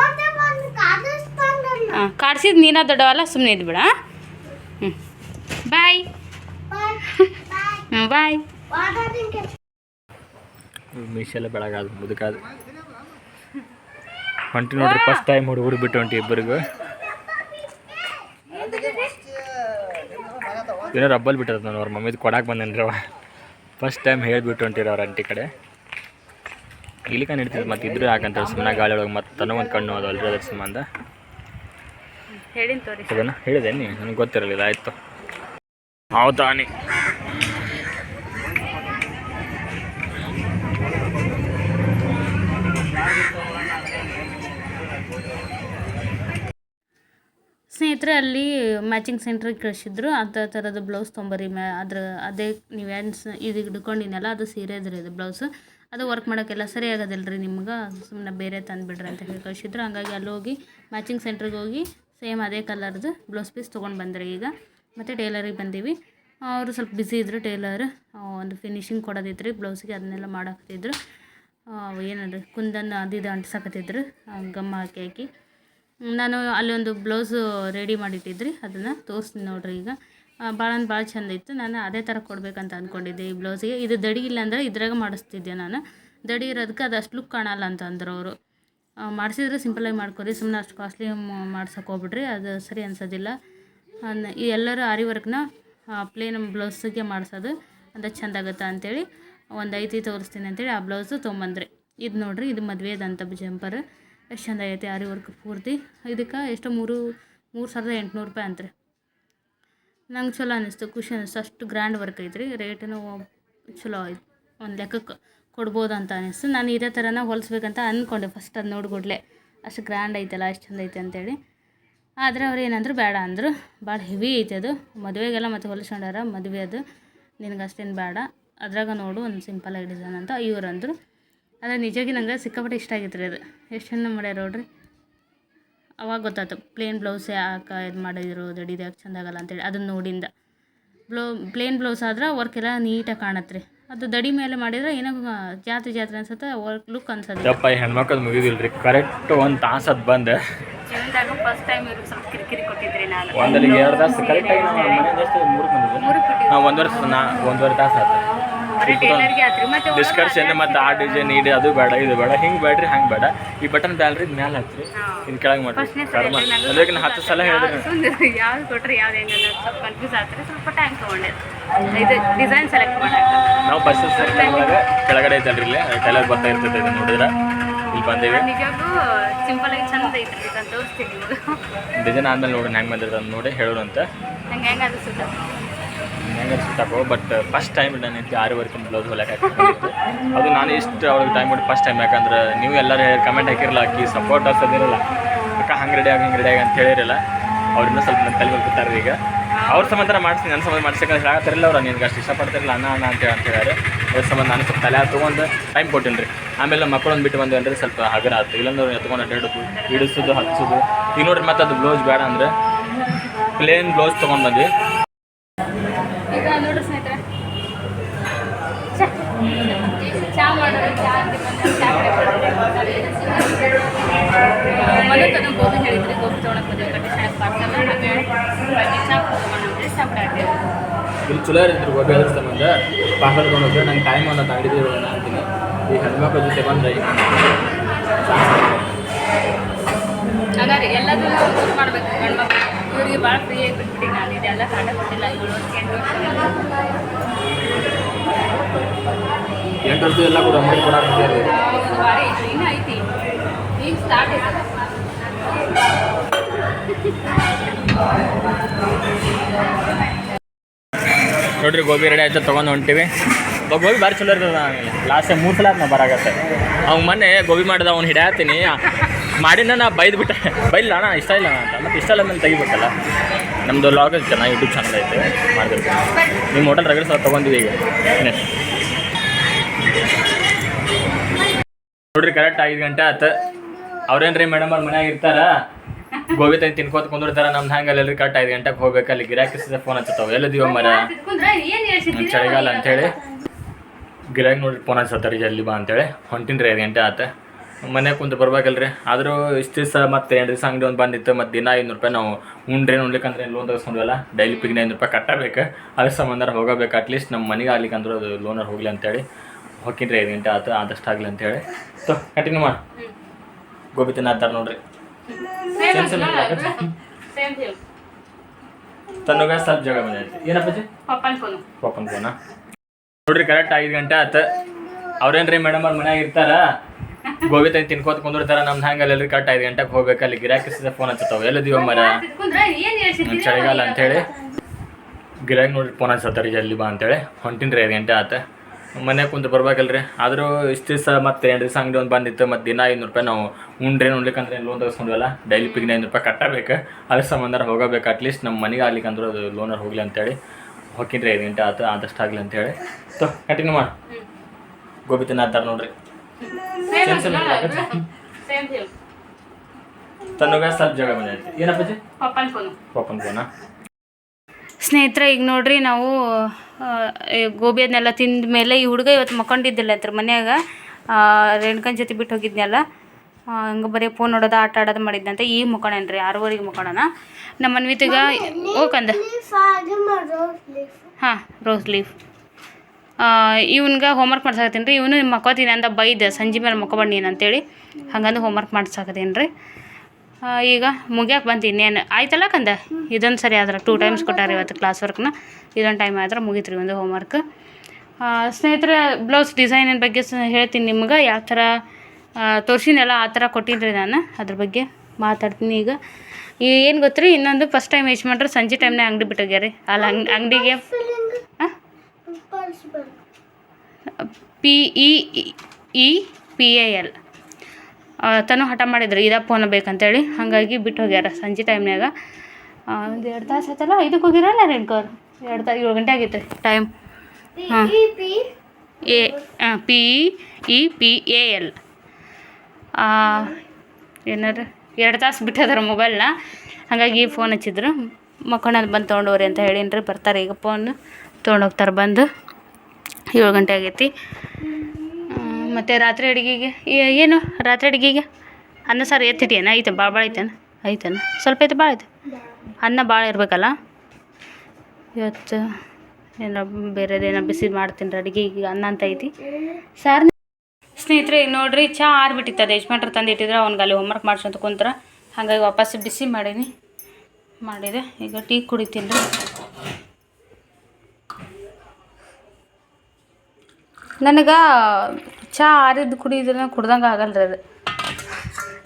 ಹಾಂ ಕಾಡ್ಸಿದ್ ನೀನ ದೊಡ್ಡವಲ್ಲ ಸುಮ್ಮನೆ ಇದ್ಬಿಡ ಹ್ಞೂ ಬಾಯ್ ಹ್ಞೂ ಬಾಯ್ ಮೀಶೆಲ್ಲ ಬೆಳಗಾದ ಮುದುಕಾದ ಹೊಂಟಿ ನೋಡ್ರಿ ಫಸ್ಟ್ ಟೈಮ್ ಹುಡುಗರು ಬಿಟ್ಟು ಹೊಂಟಿ ಇಬ್ಬರಿಗೂ. ಏನೋ ರಬ್ಬಲ್ ಬಿಟ್ಟದ ನಾನು ಅವ್ರ ಮಮ್ಮಿದು ಕೊಡಕ್ಕೆ ಬಂದೇನ್ರಿ ಅವ. ಫಸ್ಟ್ ಟೈಮ್ ಹೇಳಿಬಿಟ್ಟು ಹೊಂಟಿರೋ ಅವ್ರ ಅಂಟಿ ಕಡೆ ಇಲ್ಲಿಕ ಇಡ್ತಿದ್ರು ಮತ್ತೆ ಇದ್ರು ಯಾಕಂತ ಸುಮ್ಮನೆ ಗಾಳಿ ಒಳಗೆ ಮತ್ತೆ ತನೋ ಒಂದು ಕಣ್ಣು ಅದು ಅಲ್ರಿ ಅದ್ರ ಸಂಬಂಧ ಹೇಳಿನ ತೋರಿ. ಅದನ್ನು ಹೇಳಿದೆ ನೀ ನನಗೆ ಗೊತ್ತಿರಲಿಲ್ಲ ಆಯಿತು. ಹೌದಾ ಸ್ನೇಹಿತರೆ, ಅಲ್ಲಿ ಮ್ಯಾಚಿಂಗ್ ಸೆಂಟ್ರಿಗೆ ಕಳಿಸಿದ್ರು. ಅಂಥ ಥರದ ಬ್ಲೌಸ್ ತೊಂಬರಿ ಮ್ಯಾ, ಅದ್ರ ಅದೇ ನೀವು ಸ ಇದು ಹಿಡ್ಕೊಂಡಿನಲ್ಲ, ಅದು ಸೀರೆದ್ರಿ ಅದು ಬ್ಲೌಸು. ಅದು ವರ್ಕ್ ಮಾಡೋಕ್ಕೆಲ್ಲ ಸರಿ ಆಗೋದಿಲ್ಲ ರೀ ನಿಮ್ಗೆ ಸುಮ್ಮನೆ ಬೇರೆ ತಂದುಬಿಡ್ರಿ ಅಂತ ಹೇಳಿ ಕಳಿಸಿದ್ರು. ಹಂಗಾಗಿ ಅಲ್ಲಿ ಹೋಗಿ ಮ್ಯಾಚಿಂಗ್ ಸೆಂಟ್ರಿಗೆ ಹೋಗಿ ಸೇಮ್ ಅದೇ ಕಲರ್ದು ಬ್ಲೌಸ್ ಪೀಸ್ ತೊಗೊಂಡು ಬಂದ್ರಿ ಈಗ. ಮತ್ತು ಟೇಲರಿಗೆ ಬಂದೀವಿ. ಅವರು ಸ್ವಲ್ಪ ಬ್ಯುಸಿ ಇದ್ರು, ಟೇಲರ್ ಒಂದು ಫಿನಿಶಿಂಗ್ ಕೊಡೋದಿತ್ತು ಬ್ಲೌಸಿಗೆ ಅದನ್ನೆಲ್ಲ ಮಾಡಾಕತ್ತಿದ್ರು ಏನಂದ್ರೆ ಕುಂದನ್ನು ಅದಿದು ಅಂಟಿಸಾಕತ್ತಿದ್ರು ಗಮ್ಮ ಹಾಕಿ ಹಾಕಿ. ನಾನು ಅಲ್ಲೊಂದು ಬ್ಲೌಸು ರೆಡಿ ಮಾಡಿಟ್ಟಿದ್ರಿ, ಅದನ್ನು ತೋರಿಸ್ತೀನಿ ನೋಡ್ರಿ ಈಗ. ಭಾಳ ಅಂದ್ರೆ ಭಾಳ ಚಂದ ಇತ್ತು. ನಾನು ಅದೇ ಥರ ಕೊಡಬೇಕಂತ ಅಂದ್ಕೊಂಡಿದ್ದೆ ಈ ಬ್ಲೌಸಿಗೆ. ಇದು ದಡಿ ಇಲ್ಲ ಅಂದರೆ ಇದ್ರಾಗ ಮಾಡಿಸ್ತಿದ್ದೆ ನಾನು. ದಡಿ ಇರೋದಕ್ಕೆ ಅದು ಅಷ್ಟು ಲುಕ್ ಕಾಣಲ್ಲ ಅಂತ ಅಂದರು ಅವರು. ಮಾಡಿಸಿದ್ರೆ ಸಿಂಪಲಾಗಿ ಮಾಡ್ಕೊರಿ. ಸುಮ್ಮನೆ ಅಷ್ಟು ಕಾಸ್ಟ್ಲಿ ಮಾಡ್ಸಕ್ಕೆ ಹೋಗ್ಬಿಡ್ರಿ. ಅದು ಸರಿ ಅನ್ಸೋದಿಲ್ಲ. ಈ ಎಲ್ಲರೂ ಆರಿ ವರ್ಕ್ನ ಪ್ಲೇನ್ ಬ್ಲೌಸಿಗೆ ಮಾಡಿಸೋದು ಅದು ಚೆಂದ ಆಗುತ್ತೆ ಅಂತೇಳಿ ಒಂದು ಐತಿ ತೋರಿಸ್ತೀನಿ ಅಂತೇಳಿ ಆ ಬ್ಲೌಸು ತೊಗೊಂಬಂದ್ರಿ. ಇದು ನೋಡ್ರಿ, ಇದು ಮದುವೆದಂಥ ಜಂಪರ್. ಎಷ್ಟು ಚಂದ ಆಗೈತೆ ಆರಿ ವರ್ಕ್ ಪೂರ್ತಿ. ಇದಕ್ಕೆ ಎಷ್ಟು ಮೂರು ಮೂರು ಸಾವಿರದ ಎಂಟುನೂರು ರೂಪಾಯಿ ಅಂತ್ರಿ. ನಂಗೆ ಚಲೋ ಅನ್ನಿಸ್ತು ಖುಷಿ ಅನ್ನಿಸ್ತು ಅಷ್ಟು ಗ್ರ್ಯಾಂಡ್ ವರ್ಕ್ ಐತ್ರಿ. ರೇಟನು ಚಲೋ ಆಯ್ತು ಒಂದು ಲೆಕ್ಕಕ್ಕೆ ಕೊಡ್ಬೋದು ಅಂತ ಅನ್ನಿಸ್ತು ನಾನು ಇದೇ ಥರನ ಹೊಲಿಸ್ಬೇಕಂತ ಅಂದ್ಕೊಂಡೆ ಫಸ್ಟ್ ಅದು ನೋಡ್ಕೊಡ್ಲೆ ಅಷ್ಟು ಗ್ರ್ಯಾಂಡ್ ಐತಲ್ಲ, ಅಷ್ಟು ಚಂದ ಐತೆ ಅಂತೇಳಿ. ಆದರೆ ಅವ್ರು ಏನಂದ್ರು ಬೇಡ ಅಂದರು. ಭಾಳ ಹೆವಿ ಐತೆ ಅದು. ಮದುವೆಗೆಲ್ಲ ಮತ್ತೆ ಹೊಲಿಸ್ಕೊಂಡಾರ ಮದುವೆ ಅದು. ನಿನಗೆ ಅಷ್ಟೇನು ಬೇಡ. ಅದ್ರಾಗ ನೋಡು ಒಂದು ಸಿಂಪಲಾಗಿ ಡಿಸೈನ್ ಅಂತ ಇವ್ರು ಅಂದರು. ಅದ ನಿಜವಾಗಿ ನಂಗೆ ಸಿಕ್ಕಾಪಟ್ಟೆ ಇಷ್ಟ ಆಗಿತ್ತು ರೀ ಅದು. ಎಷ್ಟು ಚೆಂದ ಮಾಡ್ಯಾರ ನೋಡ್ರಿ. ಅವಾಗ ಗೊತ್ತಾಯ್ತು ಪ್ಲೇನ್ ಬ್ಲೌಸ್ ಯಾಕೆ ಇದು ಮಾಡಿದ್ರು ದಡಿದು ಯಾಕೆ ಚೆಂದ ಆಗಲ್ಲ ಅಂತೇಳಿ ಅದನ್ನ ನೋಡಿಂದ. ಬ್ಲೌ ಪ್ಲೇನ್ ಬ್ಲೌಸ್ ಆದ್ರೆ ವರ್ಕ್ ಎಲ್ಲ ನೀಟಾಗಿ ಕಾಣತ್ತೆ ರೀ. ಅದು ದಡಿ ಮೇಲೆ ಮಾಡಿದ್ರೆ ಏನೋ ಜಾತ್ರೆ ಜಾತ್ರೆ ಅನ್ಸುತ್ತೆ ವರ್ಕ್ ಲುಕ್ ಅನ್ಸುತ್ತೆ. ಅಪ್ಪ ಈ ಹೆಣ್ಮಕ್ಳದ್ದು ರೀ ಕರೆಕ್ಟ್ ಒಂದು ತಾಸು ಅದು ಬಂದೆ. ಜೀವನದಾಗ ಫಸ್ಟ್ ಟೈಮ್ ಇವ್ರಿಗೆ ಸ್ವಲ್ಪ ಕಿರಿಕಿರಿ ಕೊಟ್ಟಿದ್ರಿ ನಾನು ಒಂದಲ್ಲಿ ಎರಡು ತಾಸು ಕರೆಕ್ಟಾಗಿ ನಾವು ಮನೆಯಿಂದ ಎಷ್ಟು ಮೂರು ಬಂದಿದ್ದೆ ನಾವು ಒಂದುವರೆ ನಾ ಒಂದೂವರೆ ತಾಸು ಆಯ್ತು. ಡಿಸ್ಕರ್ಷನ್ ಮತ್ತು ಆ ಡಿಸೈನ್ ಇದು ಅದು ಬೇಡ ಇದು ಬೇಡ ಹಿಂಗೆ ಬೇಡ್ರಿ ಹಂಗೆ ಬೇಡ. ಈ ಬಟನ್ ಬ್ಯಾಲ್ರಿ ಮ್ಯಾಲೆ ಹತ್ರಿ ಇನ್ ಕೆಳಗೆ ಮಾಡ್ರಿ. ಕರ್ಮ. ಅದಕ್ಕೆ ಹತ್ತು ಸಲ ಹೇಳಿದ್ರಿ. ಯಾವ್ದು ಕೊಟ್ರೆ ಯಾವ್ದು ಹೆಂಗಲ್ಲ ಸ್ವಲ್ಪ ಕನ್ಫ್ಯೂಸ್ ಆಗ್ತಾರೆ ಸ್ವಲ್ಪ ಟೈಮ್ ತೊಗೊಂಡೆ. ಇದು ಡಿಸೈನ್ ಸೆಲೆಕ್ಟ್ ಮಾಡಾಕ ನಾವು ಬಸ್ ಒಳಗೆ ಕೆಳಗಡೆ ಐತಲ್ರಿ ಇಲ್ಲಿ. ಟೈಲರ್ ಬರ್ತಾ ಇರ್ತದೆ ಇದು ನೋಡಿದ್ರೆ? ಇಲ್ಲಿ ಬಂದೇವಿ. ಸಿಂಪಲ್ ಆಗಿ ಚಂದ ಐತ್ರಿ ಇದನ್ನ ತೋರಿಸ್ತೀನಿ ನಿಮ್ಗೆ. ಡಿಸೈನ್ ಆದ್ಮೇಲೆ ನೋಡಿ ಹೆಂಗೆ ಬಂದಿರ್ತದೆ ನೋಡಿ ಹೇಳೋರು ಅಂತ ನಂಗೆ ಹೆಂಗೆ ಅನಿಸುತ್ತೆ. ಹೆಂಗೆ ಸುತ್ತಾಕೋ ಬಟ್ ಫಸ್ಟ್ ಟೈಮ್ ನಾನು ಐತಿ ಆರು ವರ್ಕಿಂಗ್ ಬ್ಲೌಸ್ ಹೊಲಕ್ಕೆ ಅದು ನಾನು ಇಷ್ಟು ಅವ್ರಿಗೆ ಟೈಮ್ ಬಿಟ್ಟು ಫಸ್ಟ್ ಟೈಮ್ ಯಾಕಂದ್ರೆ ನೀವು ಎಲ್ಲರೂ ಕಮೆಂಟ್ ಹಾಕಿರಲ್ಲ, ಅಕ್ಕಿ ಸಪೋರ್ಟ್ ಅದಿರಲ್ಲ. ಅಕ್ಕ, ಹಂಗೆ ರೆಡಿ ಆಗಿ, ಹಂಗೆ ರೆಡಿ ಆಗಿ ಅಂತ ಹೇಳಿರಲ್ಲ. ಅವ್ರಿಂದ ಸ್ವಲ್ಪ ನನ್ನ ತಲೆ ಬರ್ತಾರೆ ಈಗ. ಅವ್ರ ಸಂಬಂಧ ಮಾಡ್ತೀನಿ ನನ್ನ ಸಂಬಂಧ ಮಾಡ್ಸಕ್ಕೆ ಹೇಳತ್ತಿರಲ್ಲ ಅವ್ರು, ನಿನ್ಗೆ ಅಷ್ಟು ಇಷ್ಟಪಡ್ತಿರಲ್ಲ ಅಣ್ಣ ಅಣ್ಣ ಅಂತ ಅಂತ ಹೇಳಿದಾರೆ ಸಂಬಂಧ ನಾನು ಸ್ವಲ್ಪ ತಲೆ ತೊಗೊಂಡು ಟೈಮ್ ಕೊಟ್ಟಿನಿ ರೀ ಆಮೇಲೆ ಮಕ್ಕಳೊಂದು ಬಿಟ್ಟು ಬಂದು ಅಂದರೆ ಸ್ವಲ್ಪ ಹಗರ ಆಯ್ತು ಇಲ್ಲಾಂದ್ರೆ ಎತ್ಕೊಂಡು ಅಡ್ಡಾಡೋದು ಇಡಿಸೋದು ಹಚ್ಚೋದು ಈಗ ನೋಡ್ರಿ ಮತ್ತೆ ಅದು ಬ್ಲೌಸ್ ಬೇಡ ಅಂದ್ರೆ ಪ್ಲೇನ್ ಬ್ಲೌಸ್ ತೊಗೊಂಡು ಬಂದ್ವಿ ಈಗ ನೋಡ್ರಿ ಸ್ನೇಹಿತರೆ ಛೆ, ಚಾ ಮಾಡೋದು ಚಾ ಅಂತ ಬಂದ್ರೆ ಚಾ ಕಡೆ ಮನೆ ತನಕ ಗೋಬಿ ಹೇಳಿದ್ರಿ ಗೋಬಿ ತೊಗೊಳಕ್ ಬಂದಿವಿ ಕಟ್ಟಿ ಶಾಲೆ ಪಾರ್ಸಲ್ ಹಾಗೆ ಬನ್ನಿ ಚಾ ಕುಡ್ಕೊಂಡ್ಬಂದ್ರಿ ಚಾ ಇಲ್ಲಿ ಚಲೋ ಇರಿದ್ರು ಗೋಬಿ ಅದ್ರ ಸಂಬಂಧ ಪಾರ್ಸಲ್ ತೊಗೊಂಡೋದ್ರೆ ನಂಗೆ ಟೈಮ್ ಅನ್ನೋ ತಂಡಿದ್ದೀವಿ ಅಂತೀನಿ. ಈ ಹೆಣ್ಮಕ್ಳ ಜೊತೆ ಬಂದ್ರೆ ಹಾಗಾದ್ರೆ ಎಲ್ಲದೂ ಯೂಸ್ ಮಾಡ್ಬೇಕು ಗಂಡ್ಮಕ್ಳು ಇವರಿಗೆ ಭಾಳ ಫ್ರೀ ಆಗಿ ಬಿಟ್ಬಿಟ್ಟು ನಾನು ಇದೆಲ್ಲ ಕಾಟ ಕೊಟ್ಟಿಲ್ಲ ಏಳು ವರ್ಷ ಎಂಟು ವರ್ಷ ಎಲ್ಲ ಕೂಡ ನೋಡ್ರಿ, ಗೋಬಿ ರೆಡಿ ಆಯ್ತು, ತೊಗೊಂಡು ಹೊಂಟಿವಿ. ಗೋಬಿ ಭಾರಿ ಚಲೋ ಇರ್ತದ ಆಮೇಲೆ. ಲಾಸ್ಟ್ ಮೂರು ಸಲ ನಾ ಬರಾಗತ್ತೆ. ಅವ್ನು ಮೊನ್ನೆ ಗೋಬಿ ಮಾಡಿದ, ಅವ್ನು ಹಿಡಿಯತ್ತೀನಿ ಮಾಡಿನ ನಾ ಬೈದ್ಬಿಟ್ಟೆ. ಬೈಲ್ಲ ಅಣ್ಣ, ಇಷ್ಟ ಇಲ್ಲ ಅಂತ. ಮತ್ತೆ ಇಷ್ಟ ಇಲ್ಲ ಮೇಲೆ ತೆಗಿಬೇಕಲ್ಲ ನಮ್ಮದು ಲಾಗ್ ಚೆನ್ನಾಗಿ ಯೂಟ್ಯೂಬ್ ಚಾನಲ್ ಐತೆ. ಮಾಡಿದ್ರೆ ನಿಮ್ಮ ಹೋಟೆಲ್ ರಗಡ್ ಸಲ ತೊಗೊಂಡಿವಿ ಈಗ ನೋಡ್ರಿ ಕರೆಕ್ಟ್ ಐದು ಗಂಟೆ ಆತ. ಅವ್ರೇನ್ರಿ ಮೇಡಮ್ ಅವ್ರ ಮನ್ಯಾಗ ಇರ್ತಾರ? ಗೋಬಿ ತಂದು ತಿನ್ಕೋತ ಕುಂದಿರ್ತಾರ, ನಮ್ದು ಹಂಗೆ ಅಲ್ಲಿ ಕರೆಕ್ಟ್ ಐದು ಗಂಟೆಗೆ ಹೋಗ್ಬೇಕು ಅಲ್ಲಿ ಗಿರಾಕಿ ಫೋನ್ ಹಚ್ಚತಾವ ಎಲ್ಲದೀವ ಮರ? ಚಳಿಗಾಲ ಅಂತೇಳಿ. ಗಿರಾಕಿ ನೋಡ್ರಿ ಫೋನ್ ಹಚ್ಚತ್ತಾರ, ಜಲ್ದಿ ಬಾ ಅಂತೇಳಿ. ಹೊಂಟಿನ್ರಿ ಐದು ಗಂಟೆ ಆತ. ಮನೆ ಕುಂತು ಬರ್ಬೇಕಲ್ರಿ. ಆದರೂ ಇಷ್ಟು ದಿವಸ ಮತ್ತೆ ಎರಡು ದಿವಸ ಅಂಗಡಿ ಒಂದು ಬಂದಿತ್ತು, ಮತ್ತು ದಿನ ಐನೂರು ರೂಪಾಯಿ ನಾವು ಉಂಡ್ರೆ ಉಣ್ಲಿಕ್ಕಂದ್ರೆ ಲೋನ್ ತೆಗೆಸ್ಕೊಂಡ್ವಲ್ಲ ಡೈಲಿ ಪಿಗ್ನ ಐನೂರು ರೂಪಾಯಿ ಕಟ್ಟಬೇಕು. ಅದ್ರ ಸಂಬಂಧ ಹೋಗಬೇಕು ಅಟ್ಲೀಸ್ಟ್ ನಮ್ಮ ಮನೆಗೆ ಆಗ್ಲಿಕ್ಕೆ ಅಂದ್ರೆ ಅದು ಲೋನರ್ ಹೋಗ್ಲಿ ಅಂತೇಳಿ. ಹೊಕ್ಕಿನ್ರಿ ಐದು ಗಂಟೆ ಆತು ಆದಷ್ಟು ಆಗಲಿ ಅಂತೇಳಿ ತೊ ಕಂಟಿನ್ಯೂ ಮಾಡಿ. ಗೋಬಿ ತಿನ್ನತ್ತಾರ ನೋಡ್ರಿ. ಸೇಮ್ ಸೇಮ್ ತನ್ನಗ ಸ್ವಲ್ಪ ಜಾಗ ಬಂದೈತಿ. ಏನಪ್ಪ ಪಾಪನ್ ಫೋನ ನೋಡ್ರಿ ಕರೆಕ್ಟ್ ಐದು ಗಂಟೆ ಆತು. ಅವ್ರೇನ್ರಿ ಮೇಡಮ್ ಅವ್ರ ಮನ್ಯಾಗ ಇರ್ತಾರ? ಗೋಬಿ ತಂದು ತಿನ್ಕೋತ ಕುಂದಿರ್ತಾರ? ನಮ್ದು ಹಂಗೆ ಅಲ್ಲಿ ಕರೆಕ್ಟ್ ಐದು ಗಂಟೆಗೆ ಹೋಗ್ಬೇಕು ಅಲ್ಲಿ. ಗಿರಾಕಿ ಫೋನ್ ಹಚ್ಚತಾವ ಎಲ್ಲದಿವ ಮರ? ಚಳಿಗಾಲ ಅಂತೇಳಿ ಗಿರಾಕಿ ನೋಡ್ರಿ ಫೋನ್ ಹಚ್ಚತ್ತಾರ ಜಲ್ದಿ ಬಾ ಅಂತೇಳಿ ಹೊಂಟಿನ್ರಿ ಐದು ಗಂಟೆ ಆತ. ಮನೆ ಕುಂತು ಬರ್ಬೇಕಲ್ರಿ. ಆದರೂ ಇಷ್ಟು ದಿವಸ ಮತ್ತೆ ಎರಡು ದಿವಸ ಅಂಗಡಿ ಒಂದು ಬಂದಿತ್ತು ಮತ್ತು ದಿನ ಐನೂರು ರೂಪಾಯಿ ನಾವು ಉಂಡ್ರೆ ಉಣ್ಲಿಕ್ಕಂದ್ರೆ ಲೋನ್ ತೆಗೆಸ್ಕೊಂಡ್ವಲ್ಲ ಡೈಲಿ ಪಿಗ್ನ ಐನೂರು ರೂಪಾಯಿ ಕಟ್ಟಬೇಕು. ಅದ್ರ ಸಂಬಂಧ ಹೋಗಬೇಕು ಅಟ್ಲೀಸ್ಟ್ ನಮ್ಮ ಮನೆಗೆ ಆಗ್ಲಿಕ್ಕೆ ಅಂದ್ರೆ ಅದು ಲೋನರ್ ಹೋಗ್ಲಿ ಅಂತೇಳಿ. ಹೋಗಿದ್ರೆ ಐದು ಗಂಟೆ ಆತು ಆದಷ್ಟು ಆಗಲಿ ಅಂತೇಳಿ. ಸೊ ಕಂಟಿನ್ಯೂ ಮಾಡಿ ಗೋಬಿ ತಿನ್ನತ್ತಾರ ನೋಡ್ರಿ. ತನ್ನಗ ಸ್ವಲ್ಪ ಜಾಗ ಬಂದೈತಿ ಏನಪ್ಪ ಪಪ್ಪನ್ ಫೋನು ಪಾಪನ್ ಸ್ನೇಹಿತರೆ ಈಗ ನೋಡ್ರಿ ನಾವು ಗೋಬಿ ಅದನ್ನೆಲ್ಲ ತಿಂದ ಮೇಲೆ ಈ ಹುಡುಗ ಇವತ್ತು ಮಕ್ಕೊಂಡಿದ್ದಿಲ್ಲ ಅಂತ ಮನ್ಯಾಗ. ರೇಣುಕನ ಜೊತೆ ಬಿಟ್ಟು ಹೋಗಿದ್ನಲ್ಲ. ಹಂಗೆ ಬರೀ ಫೋನ್ ನೋಡೋದು, ಆಟ ಆಡೋದು ಮಾಡಿದ್ದಂತೆ ಈಗ ಮುಕ್ಕೊಂಡೇನ್ರಿ, ಆರೂವರೆಗೆ ಮುಕ್ಕೊಂಡನ. ನಮ್ಮ ಮನ್ವಿತಿಗ ಓಕಂದ ಹಾಂ ರೋಸ್ ಲೀಫ್ ಇವ್ನ್ಗೆ ಹೋಮ್ವರ್ಕ್ ಮಾಡ್ಸಾಕತ್ತೀನಿ ರೀ. ಇವನು ಮಕ್ಕೋತೀನಿ ಅಂದ ಬೈದ, ಸಂಜೆ ಮೇಲೆ ಮಕ್ಕೊಬಣ್ಣಿ ಅಂತೇಳಿ ಹಂಗಂದು ಹೋಮ್ವರ್ಕ್ ಮಾಡ್ಸಾಕತ್ತೀನಿ ರೀ. ಈಗ ಮುಗಿಯಕ್ಕೆ ಬಂತು ಇನ್ನೇನು. ಆಯ್ತಲ್ಲ ಕಂದ? ಇದೊಂದು ಸರಿ ಆದ್ರೆ ಟೂ ಟೈಮ್ಸ್ ಕೊಟ್ಟಾರ ಇವತ್ತು ಕ್ಲಾಸ್ ವರ್ಕ್ನ ಇದೊಂದು ಟೈಮ್ ಆದ್ರೆ ಮುಗೀತು ರೀ ಒಂದು ಹೋಮ್ವರ್ಕ್ ಸ್ನೇಹಿತರೆ ಬ್ಲೌಸ್ ಡಿಸೈನಿನ ಬಗ್ಗೆ ಹೇಳ್ತೀನಿ ನಿಮ್ಗೆ. ಯಾವ ಥರ ತೋರ್ಸಿನಲ್ಲ ಆ ಥರ ಕೊಟ್ಟಿನಿ ರೀ ನಾನು. ಅದ್ರ ಬಗ್ಗೆ ಮಾತಾಡ್ತೀನಿ ಈಗ. ಏನು ಗೊತ್ತ್ರಿ ಇನ್ನೊಂದು ಫಸ್ಟ್ ಟೈಮ್ ಯೂಸ್ ಮಾಡ್ರೆ ಸಂಜೆ ಟೈಮ್ನೇ ಅಂಗಡಿ ಬಿಟ್ಟೋಗ್ಯಾರ. ರೀ ಅಲ್ಲಿ ಅಂಗ್ ಅಂಗಡಿಗೆ P E E P A L ತನು ಹಠ ಮಾಡಿದ್ರು ಇದಪ್ಪ ಫೋನ್ ಬೇಕಂತೇಳಿ. ಹಾಗಾಗಿ ಬಿಟ್ಟು ಹೋಗ್ಯಾರ ಸಂಜೆ ಟೈಮ್ನಾಗ ಒಂದು ಎರಡು ತಾಸು ಆಯ್ತಲ್ಲ ಇದಕ್ಕೆ ಹೋಗಿರಲ್ಲ ರೇಣ್ಕೋರ್ ಎರಡು ತಾಸು ಏಳು ಗಂಟೆ ಆಗೈತೆ ಟೈಮ್ ಹಾಂ. A P, E, P, A, L. ಏನಾರು ಎರಡು ತಾಸು ಬಿಟ್ಟದಾರ ಮೊಬೈಲ್ನ ಹಾಗಾಗಿ ಫೋನ್ ಹಚ್ಚಿದ್ರು. ಮಕ್ಕೊಂಡದು ಬಂದು ತೊಗೊಂಡೋಗ್ರಿ ಅಂತ ಹೇಳಿನ್ರಿ, ಬರ್ತಾರೆ ಈಗ ಫೋನ್ ತೊಗೊಂಡೋಗ್ತಾರೆ ಬಂದು. ಏಳು ಗಂಟೆ ಆಗೈತಿ. ಮತ್ತು ರಾತ್ರಿ ಅಡುಗೆಗೆ ಏನು? ರಾತ್ರಿ ಅಡುಗೆಗೆ? ಅನ್ನ, ಸಾರು, ಎತ್ತಿಟ್ಟಿಯೇನ? ಐತೆ ಭಾಳ ಭಾಳ ಐತೇನು? ಐತೇನು? ಸ್ವಲ್ಪ ಐತೆ ಭಾಳ ಐತೆ. ಅನ್ನ ಭಾಳ ಇರಬೇಕಲ್ಲ? ಇವತ್ತು ಏನೋ ಬೇರೆದೇನೋ ಬಿಸಿ ಮಾಡ್ತೀನಿ ರೀ ಅಡುಗೆ, ಈಗ ಅನ್ನ ಅಂತ ಐತಿ. ಸಾರು ಸ್ನೇಹಿತರೆ, ಈಗ ನೋಡ್ರಿ ಚಹಾ ಆರ್ಬಿಟ್ಟಿತ್ತು ಅದು ಯಜಮಾನ್ರು ತಂದು ಇಟ್ಟಿದ್ರೆ, ಅವ್ನಿಗೆ ಅಲ್ಲಿ ಹೋಮ್ವರ್ಕ್ ಮಾಡ್ಸಂತ ಕುಂತ್ರ. ಹಾಗಾಗಿ ವಾಪಸ್ ಬಿಸಿ ಮಾಡೀನಿ. ಮಾಡಿದೆ. ಈಗ ಟೀ ಕುಡಿತೀನಿ ರೀ. ನನಗೆ ಚಹಾ ಆರಿದ್ದು ಕುಡಿದ್ರೆ ಕುಡ್ದಂಗೆ ಆಗಲ್ಲ ರೀ ಅದು.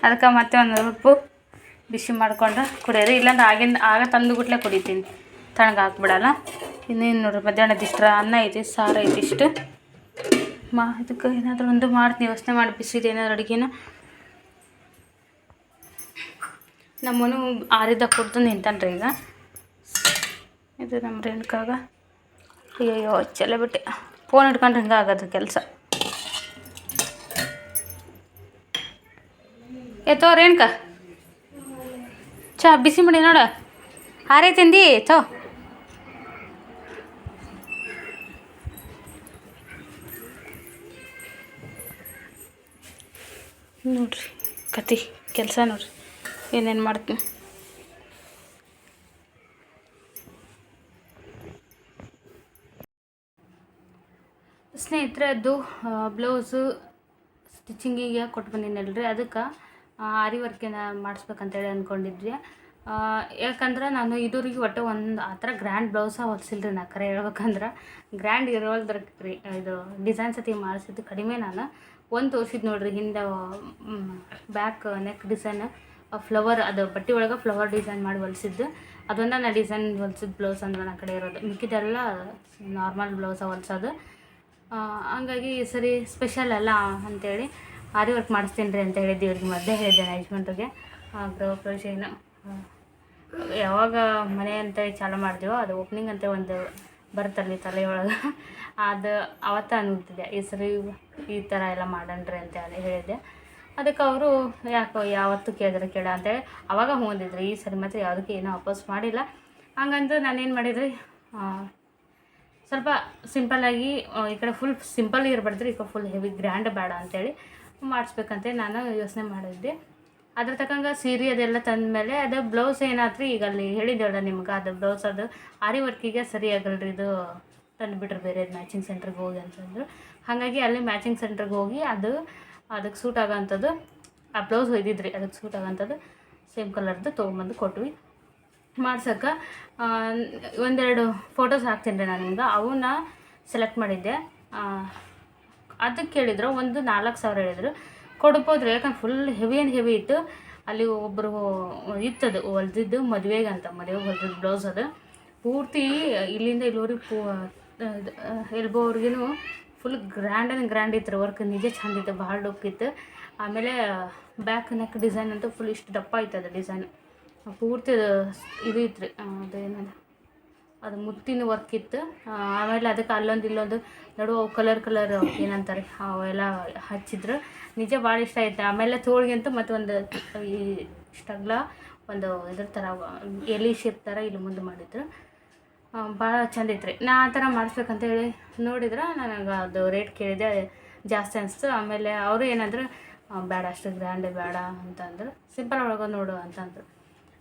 ಅದಕ್ಕೆ ಮತ್ತೆ ಒಂದು ಉಪ್ಪು ಬಿಸಿ ಮಾಡ್ಕೊಂಡು ಕುಡಿಯೋದು ಇಲ್ಲಾಂದ್ರೆ ಆಗಿಂದ ಆಗ ತಂದು ಗುಟ್ಲೆ ಕುಡಿತೀನಿ. ತಣ್ಣಗೆ ಹಾಕ್ಬಿಡಲ್ಲ. ಇನ್ನೇನು ನೋಡ್ರಿ ಮಧ್ಯಾಹ್ನದ ಅನ್ನ ಐತಿ, ಸಾರು ಐತಿ ಇಷ್ಟು. ಮಾ, ಇದಕ್ಕೆ ಏನಾದರೂ ಒಂದು ಮಾಡ್ತೀನಿ. ಯೋಚನೆ ಮಾಡಿ ಬಿಸಿದು ಏನಾದ್ರು ಅಡುಗೆನ. ನಮ್ಮನು ಆರಿದ ಕುಡ್ದು ನಿಂತಾನ್ರಿ ಈಗ. ಇದು ನಮ್ಮ ರೇಣುಕಾಗ. ಅಯ್ಯೋ ಚೆಲ್ಲ ಬಿಟ್ಟೆ. ಫೋನ್ ಹಿಡ್ಕೊಂಡು ಹಿಂಗೆ ಆಗೋದು ಕೆಲಸ. ಏ, ತೋ, ರೇಣುಕ. ಚಾ ಬಿಸಿ ಮಾಡಿ ನೋಡ. ಆರೈತಂದಿ ತೋ. ನೋಡ್ರಿ, ಕತಿ, ಕೆಲಸ ನೋಡ್ರಿ. ಏನೇನು ಮಾಡ್ತೀನಿ. ಸ್ನೇಹಿತರೆ, ಅದು ಬ್ಲೌಸು ಸ್ಟಿಚಿಂಗಿಗೆ ಕೊಟ್ಟು ಬಂದಿನಲ್ರಿ ಅದಕ್ಕೆ. ಆರಿ ವರ್ಕಿನ ಮಾಡಿಸ್ಬೇಕಂತೇಳಿ ಅಂದ್ಕೊಂಡಿದ್ವಿ ಯಾಕಂದ್ರೆ ನಾನು ಇದುವರೆಗೆ ಒಟ್ಟು ಒಂದು, ಆ ಥರ ಗ್ರ್ಯಾಂಡ್ ಬ್ಲೌಸ ಹೊಲಿಸಿಲ್ರಿ ನಾ ಕರೆ ಹೇಳ್ಬೇಕಂದ್ರೆ. ಗ್ರ್ಯಾಂಡ್ ಇರೋಲ್ದ್ರ ರೀ ಇದು ಡಿಸೈನ್ ಸತಿ ಮಾಡಿಸಿದ್ದು ಕಡಿಮೆ ನಾನು. ಒಂದು ತೋರಿಸಿದ್ದು ನೋಡ್ರಿ, ಹಿಂದೆ ಬ್ಯಾಕ್ ನೆಕ್ ಡಿಸೈನ್ ಫ್ಲವರ್, ಅದು ಬಟ್ಟೆ ಒಳಗೆ ಫ್ಲವರ್ ಡಿಸೈನ್ ಮಾಡಿ ಹೊಲ್ಸಿದ್ದು. ಅದೊಂದು ನಾ ಡಿಸೈನ್ ಹೊಲ್ಸಿದ್ದು ಬ್ಲೌಸ್ ಅಂದ್ರೆ ನನ್ನ ಕಡೆ ಇರೋದು. ಮಿಕ್ಕಿದೆಲ್ಲ ನಾರ್ಮಲ್ ಬ್ಲೌಸ ಹೊಲ್ಸೋದು. ಹಂಗಾಗಿ ಈ ಸರಿ ಸ್ಪೆಷಲ್ ಅಲ್ಲ ಅಂತೇಳಿ ಆರಿ ವರ್ಕ್ ಮಾಡಿಸ್ತೀನಿ ರೀ ಅಂತ ಹೇಳಿದ್ದೆ ಇವ್ರಿಗೆ ಮಧ್ಯೆ ಹೇಳಿದ್ದೆ ನಾ ಯಜಮಾನ್ರಿಗೆ. ಗೃಹ ಪ್ರವೇಶ ಏನು ಯಾವಾಗ ಮನೆ ಅಂತ ಚಾಲೂ ಮಾಡಿದೆವೋ ಅದು ಓಪನಿಂಗ್ ಅಂತ ಒಂದು ಬರುತ್ತಲ್ಲಿ ತಲೆಯೊಳಗೆ ಅದು ಅವತ್ತ ಅನ್ಬಿಟ್ಟಿದ್ದೆ ಈ ಸರಿ ಈ ಥರ ಎಲ್ಲ ಮಾಡೋಣ್ರಿ ಅಂತ ಹೇಳಿ ಹೇಳಿದ್ದೆ. ಅದಕ್ಕೆ ಅವರು, ಯಾಕೋ ಯಾವತ್ತು ಕೇಳಿದ್ರೆ ಕೇಳ ಅಂತೇಳಿ ಅವಾಗ ಹ್ಞೂ ಈ ಸರಿ ಮಾತ್ರ ಯಾವುದಕ್ಕೆ ಏನೂ ಅಪೋಸ್ ಮಾಡಿಲ್ಲ. ಹಂಗಂದು ನಾನೇನು ಮಾಡಿದ್ರಿ ಸ್ವಲ್ಪ ಸಿಂಪಲ್ಲಾಗಿ ಈ ಕಡೆ ಫುಲ್ ಸಿಂಪಲ್ ಇರಬಾರ್ದ್ರಿ ಈ ಕಡೆ ಫುಲ್ ಹೆವಿ ಗ್ರ್ಯಾಂಡ್ ಬೇಡ ಅಂತೇಳಿ ಮಾಡಿಸ್ಬೇಕಂತ ನಾನು ಯೋಚನೆ ಮಾಡಿದ್ದೆ. ಅದ್ರ ತಕ್ಕಂಗೆ ಸೀರೆ ಅದೆಲ್ಲ ತಂದಮೇಲೆ ಅದು ಬ್ಲೌಸ್ ಏನಾದ್ರೂ ಈಗ ಅಲ್ಲಿ ಹೇಳಿದ್ದೇವಲ್ಲ ನಿಮ್ಗೆ, ಅದು ಬ್ಲೌಸ್ ಅದು ಆರಿ ವರ್ಕಿಗೆ ಸರಿ ಆಗಲ್ರಿ, ಇದು ತಂದುಬಿಟ್ರು ಬೇರೆ ಮ್ಯಾಚಿಂಗ್ ಸೆಂಟ್ರಿಗೆ ಹೋಗಿ ಅಂತಂದ್ರು. ಹಾಗಾಗಿ ಅಲ್ಲಿ ಮ್ಯಾಚಿಂಗ್ ಸೆಂಟ್ರಿಗೆ ಹೋಗಿ ಅದು, ಅದಕ್ಕೆ ಸೂಟ್ ಆಗೋಂಥದ್ದು ಆ ಬ್ಲೌಸ್ ಒಯ್ದಿದ್ರಿ, ಅದಕ್ಕೆ ಸೂಟ್ ಆಗೋಂಥದ್ದು ಸೇಮ್ ಕಲರ್ದು ತೊಗೊಂಬಂದು ಕೊಟ್ವಿ. ಮಾಡ್ಸೋಕೆ ಒಂದೆರಡು ಫೋಟೋಸ್ ಹಾಕ್ತೀನಿ ರೀ ನಾನು ನಿಮ್ಗೆ, ಅವನ್ನ ಸೆಲೆಕ್ಟ್ ಮಾಡಿದ್ದೆ. ಅದಕ್ಕೆ ಕೇಳಿದ್ರು ಒಂದು ನಾಲ್ಕು ಸಾವಿರ ಹೇಳಿದ್ರು. ಕೊಡ್ಬೋದ್ರು ಯಾಕಂದ್ರೆ ಫುಲ್ ಹೆವಿ ಆ್ಯಂಡ್ ಹೆವಿ ಇತ್ತು. ಅಲ್ಲಿ ಒಬ್ಬರು ಇತ್ತದು, ಹೊಲ್ದಿದ್ದು ಮದುವೆಗೆ ಅಂತ, ಮದುವೆಗೆ ಹೊಲ್ದಿದ್ದು ಬ್ಲೌಸ್ ಅದು. ಪೂರ್ತಿ ಇಲ್ಲಿಂದ ಇಲ್ಲಿವರೆಗೆ ಪೂ ಎಲ್ಬೋವ್ರಿಗೂ ಫುಲ್ ಗ್ರ್ಯಾಂಡ್ ಆ್ಯಂಡ್ ಗ್ರ್ಯಾಂಡ್ ಇತ್ತು ವರ್ಕ್ ನಿಜ ಚಂದ ಇತ್ತು, ಭಾಳ ಲುಕ್ ಇತ್ತು. ಆಮೇಲೆ ಬ್ಯಾಕ್ ನೆಕ್ ಡಿಸೈನ್ ಅಂತೂ ಫುಲ್ ಇಷ್ಟು ದಪ್ಪ ಇತ್ತು ಅದು ಡಿಸೈನ್ ಪೂರ್ತಿ ಇದು ಇತ್ತು ರೀ ಅದೇನದು? ಅದು ಮುತ್ತಿನ ವರ್ಕ್ ಇತ್ತು. ಆಮೇಲೆ ಅದಕ್ಕೆ ಅಲ್ಲೊಂದು ಇಲ್ಲೊಂದು ನಡುವೆ ಕಲರ್ ಕಲರ್ ಏನಂತಾರೆ, ಅವೆಲ್ಲ ಹಚ್ಚಿದ್ರು. ನಿಜ ಭಾಳ ಇಷ್ಟ ಆಯ್ತು. ಆಮೇಲೆ ತೋಳಿಗೆ ಅಂತೂ ಒಂದು ಈ ಸ್ಟಗ್ಲ ಒಂದು ಇದ್ರ ಥರ ಎಲಿ ಶೇಪ್ ಥರ ಇಲ್ಲಿ ಮುಂದೆ ಮಾಡಿದ್ರು. ಭಾಳ ಚಂದ ಇತ್ತು ರೀ. ನಾ ಆ ಥರ ಮಾಡಿಸ್ಬೇಕಂತ ಹೇಳಿ ನೋಡಿದ್ರೆ, ನನಗೆ ಅದು ರೇಟ್ ಕೇಳಿದೆ, ಜಾಸ್ತಿ ಅನಿಸ್ತು. ಆಮೇಲೆ ಅವರು ಏನಂದ್ರೆ ಬೇಡ, ಅಷ್ಟು ಗ್ರ್ಯಾಂಡ್ ಬೇಡ ಅಂತಂದ್ರು. ಸಿಂಪಲ್ ಒಳಗೆ ನೋಡು ಅಂತಂದ್ರು.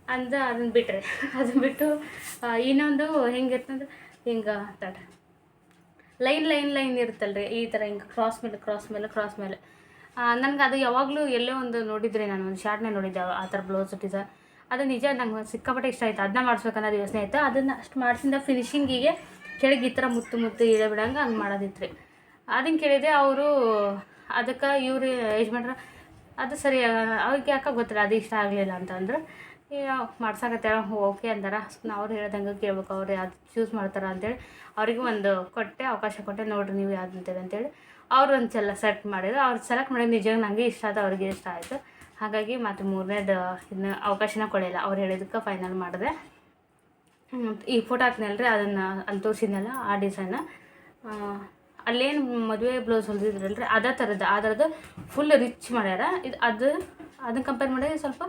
ಅಂದ ಅದನ್ನ ಬಿಟ್ರೆ. ಅದನ್ನ ಬಿಟ್ಟು ಇನ್ನೊಂದು ಹೆಂಗಿರ್ತಂದ್ರೆ ಹಿಂಗೆ ತಡ ಲೈನ್ ಲೈನ್ ಲೈನ್ ಇರುತ್ತಲ್ರಿ, ಈ ಥರ ಹಿಂಗೆ ಕ್ರಾಸ್ ಮೇಲೆ ಕ್ರಾಸ್ ಮೇಲೆ ಕ್ರಾಸ್ ಮೇಲೆ. ನನಗೆ ಅದು ಯಾವಾಗಲೂ ಎಲ್ಲೋ ಒಂದು ನೋಡಿದ್ರಿ ನಾನು ಒಂದು ಶಾರ್ಟ್ನೇ ನೋಡಿದ್ದೆ, ಆ- ಆ ಥರ ಬ್ಲೌಸ್ ಡಿಸೈನ್ ಅದು ನಿಜ ನಂಗೆ ಸಿಕ್ಕಾಪಟ್ಟೆ ಇಷ್ಟ ಆಯ್ತು. ಅದನ್ನ ಮಾಡ್ಸ್ಬೇಕನ್ನೋದು ಯೋಚನೆ ಆಯ್ತು ಅದನ್ನ ಅಷ್ಟು ಮಾಡಿಸಿದ ಫಿನಿಶಿಂಗಿಗೆ ಕೆಳಗೆ ಈ ಥರ ಮುತ್ತು ಮುತ್ತು ಇಳೆ ಬಿಡಂಗೆ ಹಂಗೆ ಮಾಡೋದಿತ್ತು ರೀ ಅದನ್ನು ಕೇಳಿದೆ ಅವರು, ಅದಕ್ಕೆ ಇವ್ರು ಯಜಮಾನ್ರ, ಅದು ಸರಿ, ಅವ್ರಿಗೆ ಯಾಕೆ ಗೊತ್ತಿಲ್ಲ, ಅದು ಇಷ್ಟ ಆಗಲಿಲ್ಲ ಅಂತಂದ್ರೆ. ಮಾಡ್ಸಕತ್ತಾರ ಓಕೆ ಅಂದಾರ. ಅವ್ರು ಹೇಳ್ದಂಗೆ ಕೇಳ್ಬೇಕು ಅವ್ರು ಯಾವ್ದು ಚೂಸ್ ಮಾಡ್ತಾರ ಅಂತೇಳಿ. ಅವ್ರಿಗೆ ಒಂದು ಕೊಟ್ಟೆ, ಅವಕಾಶ ಕೊಟ್ಟೆ, ನೋಡ್ರಿ ನೀವು ಯಾವ್ದು ಅಂತೇಳಿ ಅಂತೇಳಿ. ಅವ್ರು ಒಂದು ಸಲ ಸೆಲೆಕ್ಟ್ ಮಾಡಿದ್ರು. ಅವ್ರು ಸೆಲೆಕ್ಟ್ ಮಾಡಿದ ನಿಜವಾಗಿ ನನಗೆ ಇಷ್ಟ ಆಯ್ತು ಅವ್ರಿಗೆ ಇಷ್ಟ ಆಯಿತು. ಹಾಗಾಗಿ ಮತ್ತು ಮೂರನೇದು ಇನ್ನು ಅವಕಾಶನ ಕೊಡಲಿಲ್ಲ. ಅವ್ರು ಹೇಳಿದಕ್ಕೆ ಫೈನಲ್ ಮಾಡಿದೆ. ಈ ಫೋಟೋ ಹಾಕ್ನಲ್ರಿ, ಅದನ್ನು ಅಲ್ಲಿ ತೋರಿಸಿದ್ನಲ್ಲ ಆ ಡಿಸೈನ್ ಅಲ್ಲೇನು ಮದುವೆ ಬ್ಲೌಸ್ ಹೊಲಿದಿದ್ರಲ್ರಿ, ಅದೇ ಥರದ್ದು ಅದರದ್ದು ಫುಲ್ ರಿಚ್ ಮಾಡ್ಯಾರ. ಇದು ಅದು ಅದನ್ನ ಕಂಪೇರ್ ಮಾಡಿದ್ರೆ ಸ್ವಲ್ಪ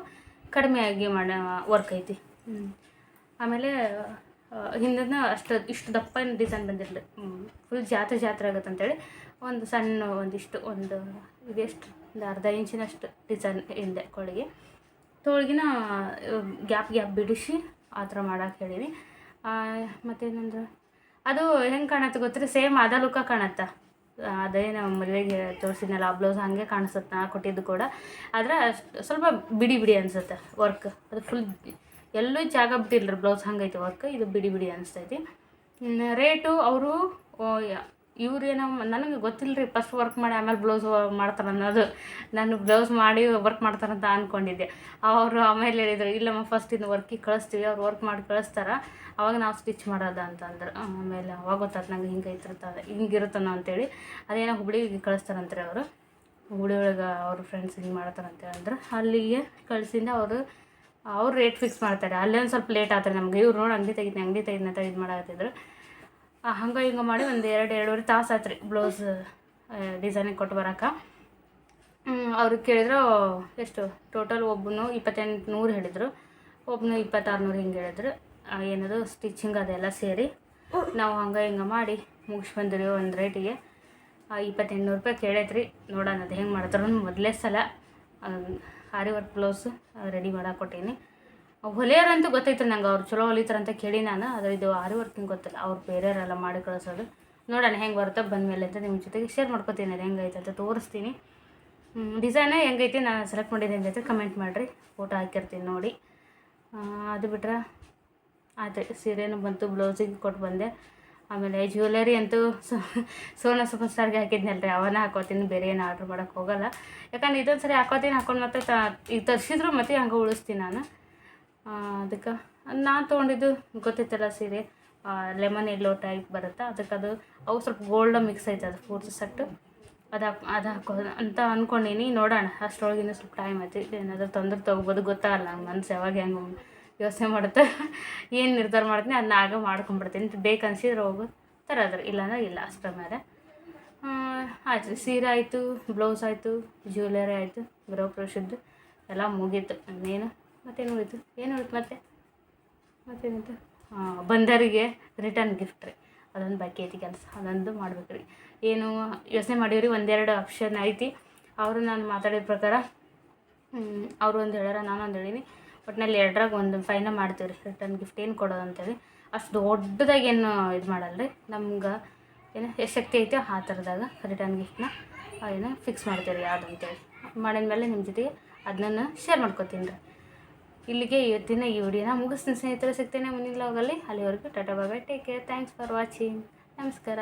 ಕಡಿಮೆ ಆಗಿ ಮಾಡೋ ವರ್ಕ್ ಐತಿ. ಆಮೇಲೆ ಹಿಂದಿನ ಅಷ್ಟು ಇಷ್ಟು ದಪ್ಪ ಡಿಸೈನ್ ಬಂದಿರಲಿ. ಫುಲ್ ಜಾತ್ರೆ ಜಾತ್ರೆ ಆಗುತ್ತೆ ಅಂತೇಳಿ ಒಂದು ಸಣ್ಣ ಒಂದಿಷ್ಟು ಒಂದು ಇದೆಷ್ಟು ಒಂದು ಅರ್ಧ ಇಂಚಿನಷ್ಟು ಡಿಸೈನ್ ಹಿಂದೆ ಕೊಳಿಗೆ. ತೋಳಿಗಿನ ಗ್ಯಾಪ್ ಗ್ಯಾಪ್ ಬಿಡಿಸಿ ಆ ಥರ ಮಾಡೋಕೆ ಹೇಳೀನಿ. ಮತ್ತೇನಂದ್ರೆ ಅದು ಹೆಂಗೆ ಕಾಣತ್ತೆ ಗೊತ್ತ್ರಿ? ಸೇಮ್ ಅದ ಲುಕ್ಕ ಕಾಣತ್ತೆ? ಅದೇನು ಮದುವೆಗೆ ತೋರಿಸಿದ್ನಲ್ಲ, ಆ ಬ್ಲೌಸ್ ಹಾಗೆ ಕಾಣಿಸುತ್ತೆ ನಾ ಕೊಟ್ಟಿದ್ದು ಕೂಡ. ಆದರೆ ಸ್ವಲ್ಪ ಬಿಡಿ ಬಿಡಿ ಅನಿಸುತ್ತೆ ವರ್ಕ್ ಅದು ಫುಲ್ ಎಲ್ಲೂ ಜಾಗ ಬಿಟ್ಟಿಲ್ಲ ಬ್ಲೌಸ್ ಹಂಗೈತೆ ವರ್ಕ್ ಇದು ಬಿಡಿ ಬಿಡಿ ಅನಿಸ್ತೈತಿ. ರೇಟು ಅವರು ಇವ್ರೇನೋ ನನಗೆ ಗೊತ್ತಿಲ್ಲ ರೀ ಫಸ್ಟ್ ವರ್ಕ್ ಮಾಡಿ ಆಮೇಲೆ ಬ್ಲೌಸ್ ಮಾಡ್ತಾರೆ ಅನ್ನೋದು. ನಾನು ಬ್ಲೌಸ್ ಮಾಡಿ ವರ್ಕ್ ಮಾಡ್ತಾರಂತ ಅಂದ್ಕೊಂಡಿದ್ದೆ ಅವರು ಆಮೇಲೆ ಹೇಳಿದರು, ಇಲ್ಲಮ್ಮ ಫಸ್ಟ್ ಇನ್ನು ವರ್ಕಿಗೆ ಕಳಿಸ್ತೀವಿ, ಅವ್ರು ವರ್ಕ್ ಮಾಡಿ ಕಳಿಸ್ತಾರ. ಅವಾಗ ನಾವು ಸ್ಟಿಚ್ ಮಾಡೋದ ಅಂತಂದ್ರೆ ಆಮೇಲೆ ಅವಾಗ ಗೊತ್ತಾಯ್ತು ನಂಗೆ ಹಿಂಗೆ ಐತಿರ್ತದೆ ಹಿಂಗಿರುತ್ತನೋ ಅಂತೇಳಿ. ಅದೇನೋ ಹುಬ್ಳಿಗೆ ಕಳಿಸ್ತಾರಂತ್ರಿ ಅವರು. ಹುಬ್ಳಿ ಒಳಗೆ ಅವ್ರ ಫ್ರೆಂಡ್ಸ್ ಹಿಂಗೆ ಮಾಡ್ತಾರಂತೆ ಅಂದ್ರೆ. ಅಲ್ಲಿಗೆ ಕಳಿಸಿಂದ ಅವರು ಅವ್ರು ರೇಟ್ ಫಿಕ್ಸ್ ಮಾಡ್ತಾರೆ. ಅಲ್ಲೇ ಒಂದು ಸ್ವಲ್ಪ ಲೇಟ್ ಆಗ್ತಾರೆ ನಮಗೆ. ಇವ್ರು ನೋಡಿ ಅಂಗಡಿ ತೆಗಿತೀನಿ, ಅಂಗಡಿ ತೆಗಿದ್ನ ಇದು ಮಾಡತ್ತಿದ್ರು ಹಂಗೆ ಹಿಂಗೆ ಮಾಡಿ ಒಂದು ಎರಡು, ಎರಡೂವರೆ ತಾಸು ಆಯ್ತು ರೀ ಬ್ಲೌಸ್ ಡಿಸೈನಿಗೆ ಕೊಟ್ಟು ಬರೋಕೆ. ಅವ್ರಿಗೆ ಕೇಳಿದ್ರು, ಎಷ್ಟು ಟೋಟಲ್ ಒಬ್ಬನು ಇಪ್ಪತ್ತೆಂಟು ನೂರು ಹೇಳಿದರು. ಒಬ್ಬನು ಇಪ್ಪತ್ತಾರು ನೂರು ಹಿಂಗೆ ಹೇಳಿದ್ರು. ಏನದು ಸ್ಟಿಚಿಂಗ್ ಅದೆಲ್ಲ ಸೇರಿ ನಾವು ಹಂಗೆ ಹಿಂಗೆ ಮಾಡಿ ಮುಗಿಸಿ ಬಂದಿರಿ ಒಂದು ರೇಟಿಗೆ ಇಪ್ಪತ್ತೆಂಟು ನೂರು ರೂಪಾಯಿ ಕೇಳೈತ್ರಿ. ನೋಡೋಣ ಅದು ಹೆಂಗೆ ಮಾಡ್ತಾರೋ. ಮೊದಲೇ ಸಲ ಆರಿ ವರ್ಕ್ ಬ್ಲೌಸ್ ರೆಡಿ ಮಾಡಕ್ಕೆ ಕೊಟ್ಟೀನಿ. ಹೊಲಿಯೋರಂತೂ ಗೊತ್ತೈತ್ರಿ ನಂಗೆ ಅವ್ರು ಚಲೋ ಹೊಲಿತಾರಂತ ಕೇಳಿ ನಾನು ಅದು ಇದು ಆರಿ ವರ್ಕಿಂಗ್ ಗೊತ್ತಿಲ್ಲ, ಅವ್ರು ಬೇರೆಯವರೆಲ್ಲ ಮಾಡಿ ಕಳಿಸೋದು. ನೋಡೋಣ ಹೆಂಗೆ ಬರುತ್ತೋ ಬಂದಮೇಲೆ ಅಂತ ನಿಮ್ಮ ಜೊತೆಗೆ ಶೇರ್ ಮಾಡ್ಕೊತೀನಿ ಅದು ಹೆಂಗೈತೆ ಅಂತ ತೋರಿಸ್ತೀನಿ. ಡಿಸೈನ ಹೆಂಗೈತಿ ನಾನು ಸೆಲೆಕ್ಟ್ ಮಾಡಿದ್ದೀನಿ ಅಂತ ಕಮೆಂಟ್ ಮಾಡಿರಿ ಫೋಟೋ ಹಾಕಿರ್ತೀನಿ ನೋಡಿ. ಅದು ಬಿಟ್ರೆ ಆಯ್ತು, ಸೀರೆನೂ ಬಂತು, ಬ್ಲೌಸಿಗೆ ಕೊಟ್ಟು ಬಂದೆ. ಆಮೇಲೆ ಜ್ಯುವೆಲರಿ ಅಂತೂ ಸೋನ ಸೂಪರ್ ಸ್ಟಾರ್ಗೆ ರೀ ಅವನ್ನ ಹಾಕೋತೀನಿ, ಬೇರೆ ಏನು ಆರ್ಡ್ರ್ ಮಾಡೋಕ್ಕೆ ಹೋಗಲ್ಲ. ಯಾಕಂದ್ರೆ ಇದೊಂದು ಸರಿ ಹಾಕೋತೀನಿ, ಹಾಕೊಂಡು ಮತ್ತೆ ತ ಈಗ ತರಿಸಿದ್ರು ಮತ್ತೆ ಹಂಗೆ ಉಳಿಸ್ತೀನಿ ನಾನು. ಅದಕ್ಕೆ ನಾನು ತೊಗೊಂಡಿದ್ದು ಗೊತ್ತೈತಲ್ಲ ಸೀರೆ. ಲೆಮನ್ ಎಲ್ಲೋ ಟೈಪ್ ಬರುತ್ತೆ? ಅದಕ್ಕೆ ಅದು, ಅವು ಸ್ವಲ್ಪ ಗೋಲ್ಡ್ ಮಿಕ್ಸ್ ಐತೆ ಅದು ಫೋರ್ತ್ ಸೆಟ್ಟು ಅದು ಹಾಕ್, ಅದು ಹಾಕೋ ಅಂತ ಅಂದ್ಕೊಂಡೀನಿ ನೋಡೋಣ ಅಷ್ಟರೊಳಗಿನ ಸ್ವಲ್ಪ ಟೈಮ್ ಆಯ್ತು. ಏನಾದರೂ ತೊಂದರೆ ತೊಗೋಬೋದು ಗೊತ್ತಾಗಲ್ಲ ನಂಗೆ ಮನ್ಸು ಯಾವಾಗ ಹೆಂಗೆ ಯೋಚನೆ ಮಾಡುತ್ತೆ. ಏನು ನಿರ್ಧಾರ ಮಾಡ್ತೀನಿ ಅದನ್ನ ಆಗ ಮಾಡ್ಕೊಂಬಿಡ್ತೀನಿ. ಬೇಕು ಅನ್ಸಿದ್ರೆ ಹೋಗು, ತರೋದ್ರೆ. ಇಲ್ಲಾಂದ್ರೆ ಇಲ್ಲ, ಅಷ್ಟರ ಮೇಲೆ. ಆಯ್ತು. ಸೀರೆ ಆಯಿತು, ಬ್ಲೌಸ್ ಆಯಿತು ಜ್ಯುವೆಲರಿ ಆಯಿತು ಗೃಹ ಪ್ರವೇಶದ್ದು ಎಲ್ಲ ಮುಗೀತು. ಇನ್ನೇನು? ಮತ್ತೇನು ಉಳಿತು ಏನು ಉಳಿತು ಮತ್ತೆ? ಮತ್ತೇನಿತ್ತು? ಬಂದರಿಗೆ ರಿಟರ್ನ್ ಗಿಫ್ಟ್ ರೀ. ಅದೊಂದು ಬಾಕಿ ಐತಿ ಕೆಲಸ. ಅದೊಂದು ಮಾಡ್ಬೇಕು ರೀ ಏನು, ಯೋಚನೆ ಮಾಡೀವ್ರಿ, ಒಂದೆರಡು ಆಪ್ಷನ್ ಐತಿ. ಅವರು ನಾನು ಮಾತಾಡಿದ ಪ್ರಕಾರ ಅವರು ಒಂದು ಹೇಳ್ಯಾರ, ನಾನು ಒಂದು ಹೇಳೀನಿ. ನಲ್ಲಿ ಎರಡರಾಗ ಒಂದು ಫೈನ ಮಾಡ್ತೀವಿ ರೀ ರಿಟರ್ನ್ ಗಿಫ್ಟ್ ಏನು ಕೊಡೋದು ಅಂತೇಳಿ ಅಷ್ಟು ದೊಡ್ಡದಾಗಿ ಏನು ಇದು ಮಾಡಲ್ಲ ರೀ ನಮ್ಗೆ ಏನು ಎಷ್ಟು ಶಕ್ತಿ ಐತೆ ಆ ಥರದಾಗ ರಿಟರ್ನ್ ಗಿಫ್ಟ್ನ ಏನು ಫಿಕ್ಸ್ ಮಾಡ್ತೀವಿ ರೀ ಯಾವ್ದು ಅಂತೇಳಿ ಮಾಡಿದ್ಮೇಲೆ ನಿಮ್ಮ ಜೊತೆಗೆ ಅದನ್ನ ಶೇರ್ ಮಾಡ್ಕೊತೀನಿ ರೀ. ಇಲ್ಲಿಗೆ ಇವತ್ತಿನ ಈ ವಿಡಿಯೋನ ಮುಗಿಸ್ತೀನಿ ಸ್ನೇಹಿತರೆ ಸಿಗ್ತೇನೆ ಮುಂದಿನ ಲಾಗಲ್ಲಿ ಅಲ್ಲಿವರೆಗೂ ಟಾಟಾ ಬಾಬಾ take care thanks for watching ನಮಸ್ಕಾರ.